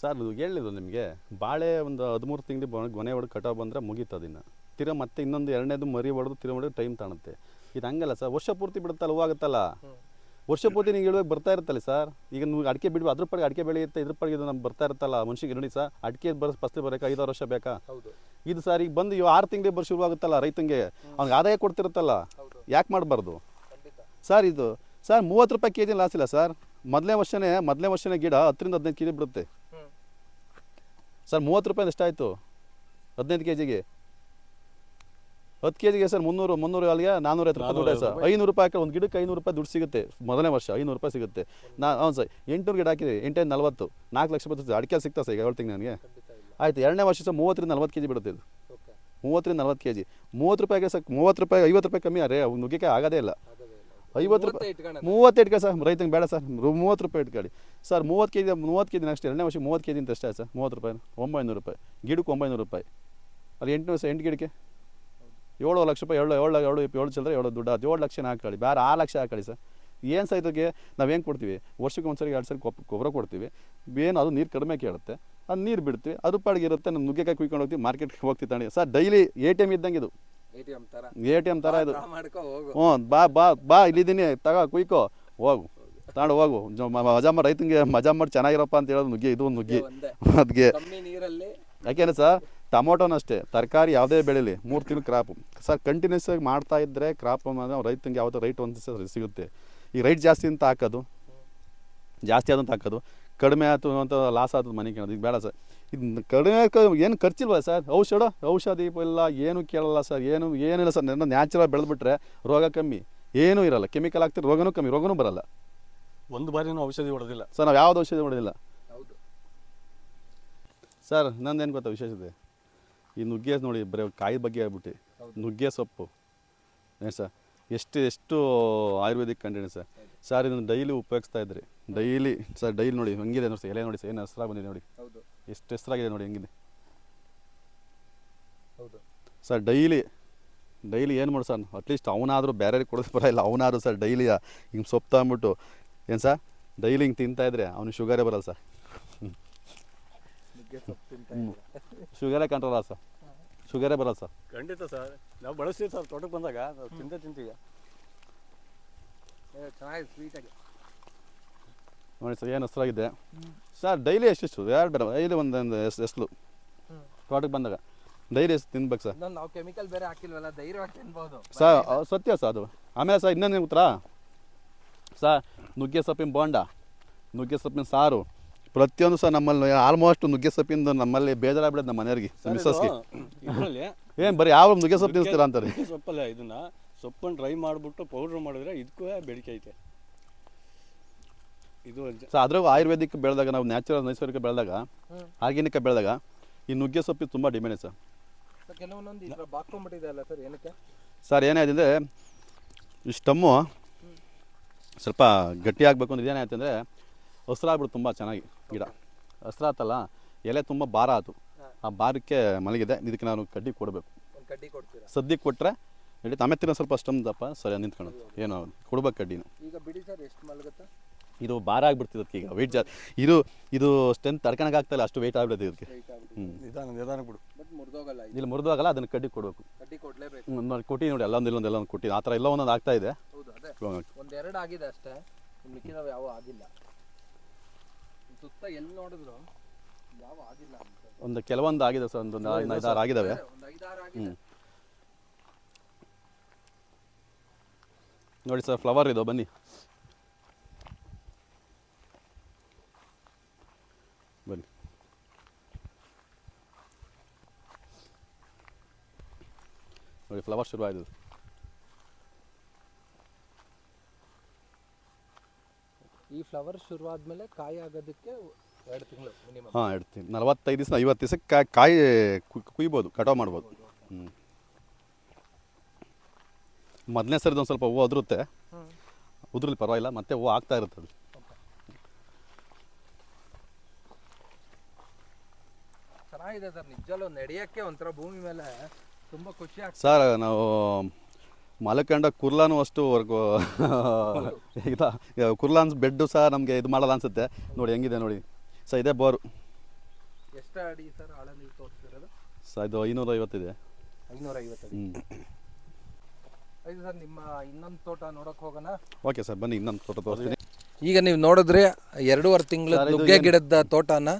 ಸರ್ ನೀವು ಹೇಳಿದ್ರು ನಿಮಗೆ ಬಾಳೆ ಒಂದು ಹದಿಮೂರು ತಿಂಗಳು ಗೊನೆ ಹೊಡೆದು ಕಟಾವು ಬಂದರೆ ಮುಗೀತು ಅದನ್ನು. ತಿರುಗ ಮತ್ತೆ ಇನ್ನೊಂದು ಎರಡನೇದು ಮರಿ ಹೊಡೆದು ತಿರ ಹೊಡೆದು ಟೈಮ್ ತಾಣುತ್ತೆ. ಇದು ಹಂಗಲ್ಲ ಸರ್ ವರ್ಷ ಪೂರ್ತಿ ಬಿಡುತ್ತಲ್ಲ ಹೂವಾಗುತ್ತಲ್ಲ ವರ್ಷ ಪೂರ್ತಿ ನೀವು ಇಳುವಾಗ ಬರ್ತಾ ಇರುತ್ತಲ್ಲ ಸರ್? ಈಗ ನೀವು ಅಡಿಕೆ ಬಿಡುವ ಅದ್ರ ಪಡೆಗೆ ಅಡಿಕೆ ಬೆಳೆಯುತ್ತೆ ಇದ್ರ ಪಡೆಗೆ ಇದು ನಮ್ಗೆ ಬರ್ತಾ ಇರುತ್ತಲ್ಲ ಮನುಷ್ಯಗೆ ನೋಡಿ ಸರ್? ಅಡಿಕೆ ಬರೋ ಫಸ್ಲು ಬರೋಕೆ ಐದಾರು ವರ್ಷ ಬೇಕಾ? ಇದು ಸರ್ ಈಗ ಬಂದು ಇವು ಆರು ತಿಂಗಳಿಗೆ ಬರೋ ಶುರುವಾಗುತ್ತಲ್ಲ ರೈತಂಗೆ ಅವ್ನಿಗೆ ಆದಾಯ ಕೊಡ್ತಿರುತ್ತಲ್ಲ? ಯಾಕೆ ಮಾಡಬಾರ್ದು? ಸರ್ ಇದು ಸರ್ ಮೂವತ್ತು ರೂಪಾಯಿ ಕೆ ಜಿ ಲಾಸ್ ಇಲ್ಲ ಸರ್ ಮೊದಲನೇ ವರ್ಷನೇ ಮೊದಲನೇ ವರ್ಷನೇ ಗಿಡ ಹತ್ತರಿಂದ ಹದಿನೈದು ಕೆ ಜಿ ಬಿಡುತ್ತೆ. ಸರ್ ಮೂವತ್ತು ರೂಪಾಯಿ ಎಷ್ಟಾಯಿತು ಹದಿನೈದು ಕೆ ಜಿಗೆ ಹತ್ತು ಕೆ ಜಿಗೆ ಸರ್ ಮುನ್ನೂರು ಮುನ್ನೂರು ಅಲ್ಲಿಗೆ ನಾನ್ನೂರ ಐವತ್ತು ರೂಪಾಯಿ ದುಡ್ಡು ಸರ್ ಐನೂರು ರೂಪಾಯಿ ಹಾಕಿ ಒಂದು ಗಿಡಕ್ಕೆ ಐನೂರು ರೂಪಾಯಿ ದುಡ್ಡು ಸಿಗುತ್ತೆ. ಮೊದಲನೇ ವರ್ಷ ಐನೂರು ರೂಪಾಯಿ ಸಿಗುತ್ತೆ. ನಾ ಹೌದು ಸರ್ ಎಂಟುನೂರು ಗಿಡ ಹಾಕಿದೆ ಎಂಟೈದು ನಲ್ವತ್ತು. ನಾಲ್ಕು ಲಕ್ಷ ಬರ್ತದೆ. ಅಡಿಕೆ ಸಿಗ್ತಾ ಸರ್ ಈಗ ಹೇಳ್ತೀನಿ ನನಗೆ ಆಯ್ತು ಎರಡನೇ ವರ್ಷ ಸರ್ ಮೂವತ್ತರಿಂದ ನಲ್ವತ್ತು ಕೆ ಜಿ ಬಿಡುತ್ತೆ ಇದು. ಮೂವತ್ತರಿಂದ ನಲ್ವತ್ತು ಕೆ ಜಿ ಮೂವತ್ತು ರೂಪಾಯಿಗೆ ಸರ್ ಮೂವತ್ತು ರೂಪಾಯಿ ಐವತ್ತು ರೂಪಾಯಿ ಕಮ್ಮಿ ಅರೇ ಅವ್ನು ನುಗ್ಗೆಕಾಯಿ ಆಗೋದೇ ಇಲ್ಲ. ಐವತ್ತು ರೂಪಾಯಿ ಮೂವತ್ತು ಇಟ್ಕೊಳ್ಳಿ ಸರ್ ರೈತಂಗೆ ಬೇಡ ಸರ್ ಮೂವತ್ತು ರೂಪಾಯಿ ಇಟ್ಕೊಳ್ಳಿ. ಸರ್ ಮೂವತ್ತು ಕೆ ಜಿ ಮೂವತ್ತು ಕೆ ಜಿ ಅಷ್ಟೇ ಎರಡನೇ ವರ್ಷ ಮೂವತ್ತು ಕೆ ಜಿ ಅಂತ ಅಷ್ಟೇ ಸರ್ ಮೂವತ್ತು ರೂಪಾಯಿ ಒಂಬೈನೂರು ರೂಪಾಯಿ ಗಿಡಕ್ಕೆ ಒಂಬೈನೂರು ರೂಪಾಯಿ. ಅಲ್ಲಿ ಎಂಟು ವರ್ಷ ಎಂಟು ಗಿಡಕ್ಕೆ? ಏಳು ಲಕ್ಷ ರೂಪಾಯಿ ಏಳು ಏಳು ಏಳು ಏಳು ಚಿಲ್ಲರೆ ಏಳು ದುಡ್ಡು ಅದು ಏಳು ಲಕ್ಷ ಹಾಕೊಳ್ಳಿ ಬೇರೆ ಆರು ಲಕ್ಷ ಹಾಕೊಳ್ಳಿ ಸರ್. ಏನು ಸಹ ಇದಕ್ಕೆ ನಾವು ಏನು ಕೊಡ್ತೀವಿ? ವರ್ಷಕ್ಕೆ ಒಂದು ಸರಿ ಎರಡು ಸರಿ ಕೊಪ್ಪ ಗೊಬ್ಬರ ಕೊಡ್ತೀವಿ. ಏನು ಅದು ನೀರು ಕಡಿಮೆ ಕೇಳುತ್ತೆ. ಅದು ನೀರು ಬಿಡ್ತೀವಿ ಅದು ಪಾಡಿಗೆ ಇರುತ್ತೆ ನಮ್ಮ ನುಗ್ಗೆಕಾಯಿ ಕುಯ್ಕೊಂಡು ಹೋಗ್ತೀವಿ ಮಾರ್ಕೆಟ್ಗೆ ಹೋಗ್ತೀವಿ ತಾಣಿ sir daily A T M ಇದ್ದಂಗೆ ಇದು. ಎ ಟಿ ಎಂ ಥರ ಇದು. ಹ್ಞೂ ಬಾ ಬಾ ಬಾ ಇಲ್ಲಿದ್ದೀನಿ. ತಗ ಕುಯ್ಕೊ. ಹೋಗು. ತಗೊಂಡು ಹೋಗು. ಮಜಾ ಮಾಡಿ. ರೈತನಿಗೆ ಮಜಾ ಮಾಡಿ. ಚೆನ್ನಾಗಿರಪ್ಪ ಅಂತ ಹೇಳೋದು ನುಗ್ಗಿ. ಇದು ಒಂದು ನುಗ್ಗಿ. ಅದಕ್ಕೆ ಯಾಕೆಂದ್ರೆ ಸರ್ ಟೊಮೊಟೊನೂ ಅಷ್ಟೇ. ತರಕಾರಿ ಯಾವುದೇ ಬೆಳೀಲಿ. ಮೂರು ತಿಂಗಳು ಕ್ರಾಪು ಸರ್ ಕಂಟಿನ್ಯೂಸ್ ಆಗಿ ಮಾಡ್ತಾ ಇದ್ರೆ ಕ್ರಾಪ್ ರೈತನಿಗೆ ಯಾವತ್ತೋ ರೈಟ್ ಒಂದು ಸಿಗುತ್ತೆ. ಈ ರೈಟ್ ಜಾಸ್ತಿ ಅಂತ ಹಾಕೋದು. ಜಾಸ್ತಿ ಆದಂತ ಹಾಕೋದು. ಕಡಿಮೆ ಆಯ್ತು ಅಂತ ಲಾಸ್ ಆಯ್ತು ಮನೆ ಕೇಳೋದು. ಈಗ ಬೇಡ ಸರ್. ಇದು ಕಡಿಮೆ ಏನು ಖರ್ಚಿಲ್ವ ಸರ್? ಔಷಧ ಔಷಧಿ ಇಲ್ಲ ಏನು ಕೇಳಲ್ಲ ಸರ್ ಏನು ಏನಿಲ್ಲ ಸರ್ ನನ್ನ ನ್ಯಾಚುರಲ್ ಬೆಳೆದ್ಬಿಟ್ರೆ ರೋಗ ಕಮ್ಮಿ. ಏನೂ ಇರಲ್ಲ ಕೆಮಿಕಲ್ ಹಾಕ್ತಿರೋ ರೋಗನೂ ಕಮ್ಮಿ ರೋಗನೂ ಬರಲ್ಲ. ಒಂದು ಬಾರಿನೂ ಔಷಧಿ ಹೊಡೆದಿಲ್ಲ. ಸರ್ ನಾವು ಯಾವ್ದು ಔಷಧಿ ಹೊಡೆದಿಲ್ಲ? ಹೌದು. ಸರ್ ನಂದೇನು ಗೊತ್ತಾ ವಿಶೇಷತೆ? ಈ ನುಗ್ಗೆ ನೋಡಿ ಬರೀ ಕಾಯಿ ಬಗ್ಗೆ ಆಗ್ಬಿಟ್ಟು ನುಗ್ಗೆ ಸೊಪ್ಪು. ಏನು ಸರ್? ಎಷ್ಟು ಎಷ್ಟು ಆಯುರ್ವೇದಿಕ್ ಕಂಡಿದೆ ಸರ್? ಸರ್ ಇದನ್ನು ಡೈಲಿ ಉಪಯೋಗಿಸ್ತಾ ಇದ್ರಿ. ಡೈಲಿ ಸರ್ ಡೈಲಿ ನೋಡಿ ಹಂಗಿದೆ ನೋಡಿ ಸರ್ ಎಲೆ ನೋಡಿ ಸರ್ ಏನು ಹಸ್ರಾಗಿ ಬಂದಿದೆ ನೋಡಿ. ಹೌದು. ಎಷ್ಟು ಹೆಸರಾಗಿದೆ ನೋಡಿ ಹೆಂಗಿದೆ. ಹೌದು. ಸರ್ ಡೈಲಿ ಡೈಲಿ ಏನು ಮಾಡಿ ಸರ್ ಅಟ್ಲೀಸ್ಟ್ ಅವನಾದರೂ ಬೇರೆ ಕೊಡೋದು ಬರ ಇಲ್ಲ ಅವನಾದ್ರು ಸರ್ ಡೈಲಿ ಹಿಂಗೆ ಸೊಪ್ಪು ತಗೊಂಬಿಟ್ಟು ಏನು ಸರ್ ಡೈಲಿ ಹಿಂಗೆ ತಿಂತಾಯಿದ್ರೆ ಅವ್ನಿಗೆ ಶುಗರೇ ಬರಲ್ಲ ಸರ್ ತಿಂತ ಶುಗರೇ ಕಂಟ್ರೋಲ್ ಸರ್ ಶುಗರೇ ಬರಲ್ಲ ಸರ್ ಖಂಡಿತ ಸರ್ ನಾವು ಬಳಸ್ತೀವಿ ಸರ್ ತೋಟಕ್ಕೆ ಬಂದಾಗ ನಾವು ತಿಂದೇ ತಿಂತೀವಿ. ಚೆನ್ನಾಗಿ ಸ್ವೀಟಾಗಿ ನೋಡಿ ಸರ್ ಏನು ಹೆಸರಾಗಿದೆ ಸರ್ ಡೈಲಿ ಎಷ್ಟು ಎರಡು ಬೇಡ ಡೈಲಿ ಒಂದೊಂದು ಎಸ್ ಎಸ್ಲು. ತೋಟಕ್ಕೆ ಬಂದಾಗ. ಡೈಲಿ ಎಷ್ಟು ತಿನ್ಬೇಕು ಸರ್? ನಾವು ಕೆಮಿಕಲ್ ಬೇರೆ ಹಾಕಿಲ್ವಲ್ಲ ಧೈರ್ಯವಾಗಿ ತಿನ್ಬೋದು. ಸರ್ ಸತ್ಯ ಸರ್ ಅದು. ಆಮೇಲೆ ಸರ್ ಇನ್ನೊಂದು ಉತ್ತರ? ಸರ್ ನುಗ್ಗೆ ಸೊಪ್ಪಿನ ಬೋಂಡ ನುಗ್ಗೆ ಸೊಪ್ಪಿನ ಸಾರು. ಪ್ರತಿಯೊಂದು ಸರ್ ನಮ್ಮಲ್ಲಿ ಆಲ್ಮೋಸ್ಟ್ ನುಗ್ಗೆ ಸೊಪ್ಪಿಂದ ನಮ್ಮಲ್ಲಿ ಬೇಜಾರಾಗ್ಬಿಡೋದು ನಮ್ಮ ಮನೆಯವ್ರಿಗೆ ಮಿಸ್ಸಸ್ಗೆ. ಏನು ಬರೀ ಯಾವ ನುಗ್ಗೆ ಸೊಪ್ಪು ತಿನ್ನಿಸ್ತೀರಾ ಅಂತಾರೆ? ಸೊಪ್ಪಲ್ಲ ಇದನ್ನ ಸೊಪ್ಪನ್ನು ಡ್ರೈ ಮಾಡಿಬಿಟ್ಟು ಪೌಡ್ರ್ ಮಾಡಿದ್ರೆ ಇದಕ್ಕೂ ಬೇಡಿಕೆ ಐತೆ. ಇದು ಸೊ ಅದ್ರಾಗ ಆಯುರ್ವೇದಿಕ್ ಬೆಳೆದಾಗ ನಾವು ನ್ಯಾಚುರಲ್ ನೈಸರ್ಗಿಕ ಬೆಳೆದಾಗ ಆರ್ಗ್ಯಾನಿಕ್ ಬೆಳೆದಾಗ ಈ ನುಗ್ಗೆ ಸೊಪ್ಪಿ ತುಂಬ ಡಿಮ್ಯಾಂಡ್ ಸರ್. ಕೆಲವೊಂದೊಂದು ಸರ್ ಏನಕ್ಕೆ? ಸರ್ ಏನಾಯ್ತು ಅಂದರೆ ಈ ಸ್ಟಮ್ಮು ಸ್ವಲ್ಪ ಗಟ್ಟಿ ಆಗಬೇಕು ಅಂದ್ರೆ ಏನಾಯ್ತು ಅಂದರೆ ಹಸ್ರಾಗ್ಬಿಡ್ತು ತುಂಬ ಚೆನ್ನಾಗಿ ಗಿಡ. ಹಸ್ರಾತಲ್ಲ ಎಲೆ ತುಂಬ ಭಾರ ಆಯ್ತು ಆ ಭಾರಕ್ಕೆ ಮಲಗಿದೆ ಇದಕ್ಕೆ ನಾನು ಕಡ್ಡಿ ಕೊಡಬೇಕು. ಕಡ್ಡಿ ಕೊಡ್ತೀರಾ? ಸದ್ಯಕ್ಕೆ ಕೊಟ್ಟರೆ ನಡಿ ಆಮೇಲೆ ಸ್ವಲ್ಪ ಸ್ಟಮ್ ದಪ್ಪ ಸರಿ ನಿಂತ್ಕೊಳ್ಳೋದು ಏನು ಕೊಡ್ಬೇಕು ಕಡ್ಡಿನ. ಈಗ ಬಿಡಿ ಸರ್ ಎಷ್ಟು ಮಲಗುತ್ತೆ? ಇದು ಭಾರ ಆಗ್ಬಿಡ್ತಿದ್ದಕ್ಕೆ ಈಗ. ವೆಯ್ಟ್ ಜಾಸ್ತಿ. ಇದು ಇದು ಸ್ಟ್ರೆಂತ್ ತಡ್ಕೊಳಕ್ಕೆ ಆಗ್ತಾಯಿಲ್ಲ ಅಷ್ಟು ವೆಯ್ಟ್ ಆಗ್ಬಿಡುತ್ತೆ ಇದಕ್ಕೆ. ಹ್ಞೂ ನಿಧಾನ ನಿಧಾನ ಬಿಡು ಇಲ್ಲಿ ಮುರಿದಾಗಲ್ಲ ಅದನ್ನು ಕಡ್ಡಿ ಕೊಡಬೇಕು. ಕಡ್ಡಿ ಕೊಡ್ಲೇಬೇಕು. ನೋಡಿ ಕೊಟ್ಟಿ ನೋಡಿ ಎಲ್ಲೊಂದು ಇಲ್ಲೊಂದು ಎಲ್ಲೊಂದು ಕೊಟ್ಟಿ ಆ ಥರ ಎಲ್ಲ ಒಂದೊಂದು ಆಗ್ತಾ ಇದೆ. ಹೌದು ಅದೇ. ಒಂದೆರಡು ಆಗಿದೆ ಅಷ್ಟೇ. ಮಿಕ್ಕಿದವು ಯಾವ ಆಗಿಲ್ಲ. ಸುತ್ತ ಎಲ್ಲಿ ನೋಡಿದ್ರು ಯಾವ ಆಗಿಲ್ಲ ಒಂದು ಕೆಲವೊಂದು ಆಗಿದೆ ಸರ್ ಒಂದು ನಾ- ಐದಾರು ಆಗಿದ್ದಾವೆ ಒಂದು ಆಗಿದೆ. ನೋಡಿ ಸರ್ ಫ್ಲವರ್ ಇದು ಬನ್ನಿ. ನೋಡಿ ಫ್ಲವರ್ ಶುರು ಆಯಿತು ಈ ಫ್ಲವರ್ ಶುರು ಮೇಲೆ ಕಾಯಿ ಆಗೋದಕ್ಕೆ ಎರಡು ತಿಂಗಳು ಮಿನಿಮಮ್ ಹಾಂ ಇಡ್ತೀನಿ ನಲವತ್ತೈದು ದಿವಸ ಐವತ್ತು ದಿವಸಕ್ಕೆ ಕಾಯಿ ಕಾಯಿ ಕುಯ್- ಕುಯ್ಬೋದು ಕಟಾವು ಮಾಡ್ಬೋದು. ಹ್ಞೂ ಮೊದಲನೇ ಸರಿದು ಒಂದು ಸ್ವಲ್ಪ ಹೂವು ಉದುರುತ್ತೆ. ಉದ್ರಲ್ಲಿ ಪರವಾಗಿಲ್ಲ ಮತ್ತೆ ಹೂವು ಆಗ್ತಾ ಇರುತ್ತೆ ಅದು ಚೆನ್ನಾಗಿದೆ ಸರ್ ನಿಜಲ್ಲೂ ನಡೆಯೋಕ್ಕೆ ಒಂಥರ ಭೂಮಿ ಮೇಲೆ ತುಂಬಾ ಖುಷಿ ಆಗ್ತದೆ. ಸರ್ ನಾವು ಮಲಕಂಡ ಕುರ್ಲಾನು ಅಷ್ಟು ವರ್ಗು ಇಲ್ಲ ಕುರ್ಲಾನ್ಸ್ ಬೆಡ್ಡು ಸಹ ನಮಗೆ ಇದು ಮಾಡಲ್ಲ ಅನ್ಸುತ್ತೆ. ನೋಡಿ ಹೆಂಗಿದೆ ನೋಡಿ. ಸರ್ ಇದೇ ಬೋರು. ಎಷ್ಟು ಅಡಿ ಸರ್ ಆಳ ನೀವು ಸರ್ ಇದು ಐನೂರ ಐವತ್ತಿದೆ. ಐನೂರ ಐವತ್ತು ಅಡಿ ಹ್ಞೂ ಸರ್ ನಿಮ್ಮ ಇನ್ನೊಂದು ತೋಟ ನೋಡಕ್ ಹೋಗೋಣ. ಓಕೆ ಸರ್ ಬನ್ನಿ ಇನ್ನೊಂದು ತೋಟ ತೋರಿಸ್ತೀನಿ. ಈಗ ನೀವು ನೋಡಿದ್ರೆ ಎರಡೂವರೆ ತಿಂಗಳ ನುಗ್ಗೆ ಗಿಡದ ತೋಟನ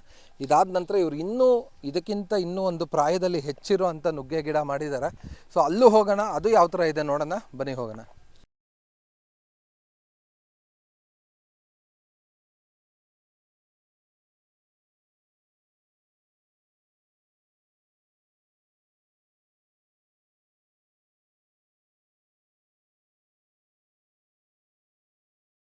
ಇದಾದ ನಂತರ ಇವ್ರು ಇನ್ನೂ ಇದಕ್ಕಿಂತ ಇನ್ನೂ ಒಂದು ಪ್ರಾಯದಲ್ಲಿ ಹೆಚ್ಚಿರೋ ಅಂತ ನುಗ್ಗೆ ಗಿಡ ಮಾಡಿದ್ದಾರೆ. ಸೊ ಅಲ್ಲೂ ಹೋಗೋಣ ಅದು ಯಾವ ಥರ ಇದೆ ನೋಡೋಣ ಬನ್ನಿ ಹೋಗೋಣ.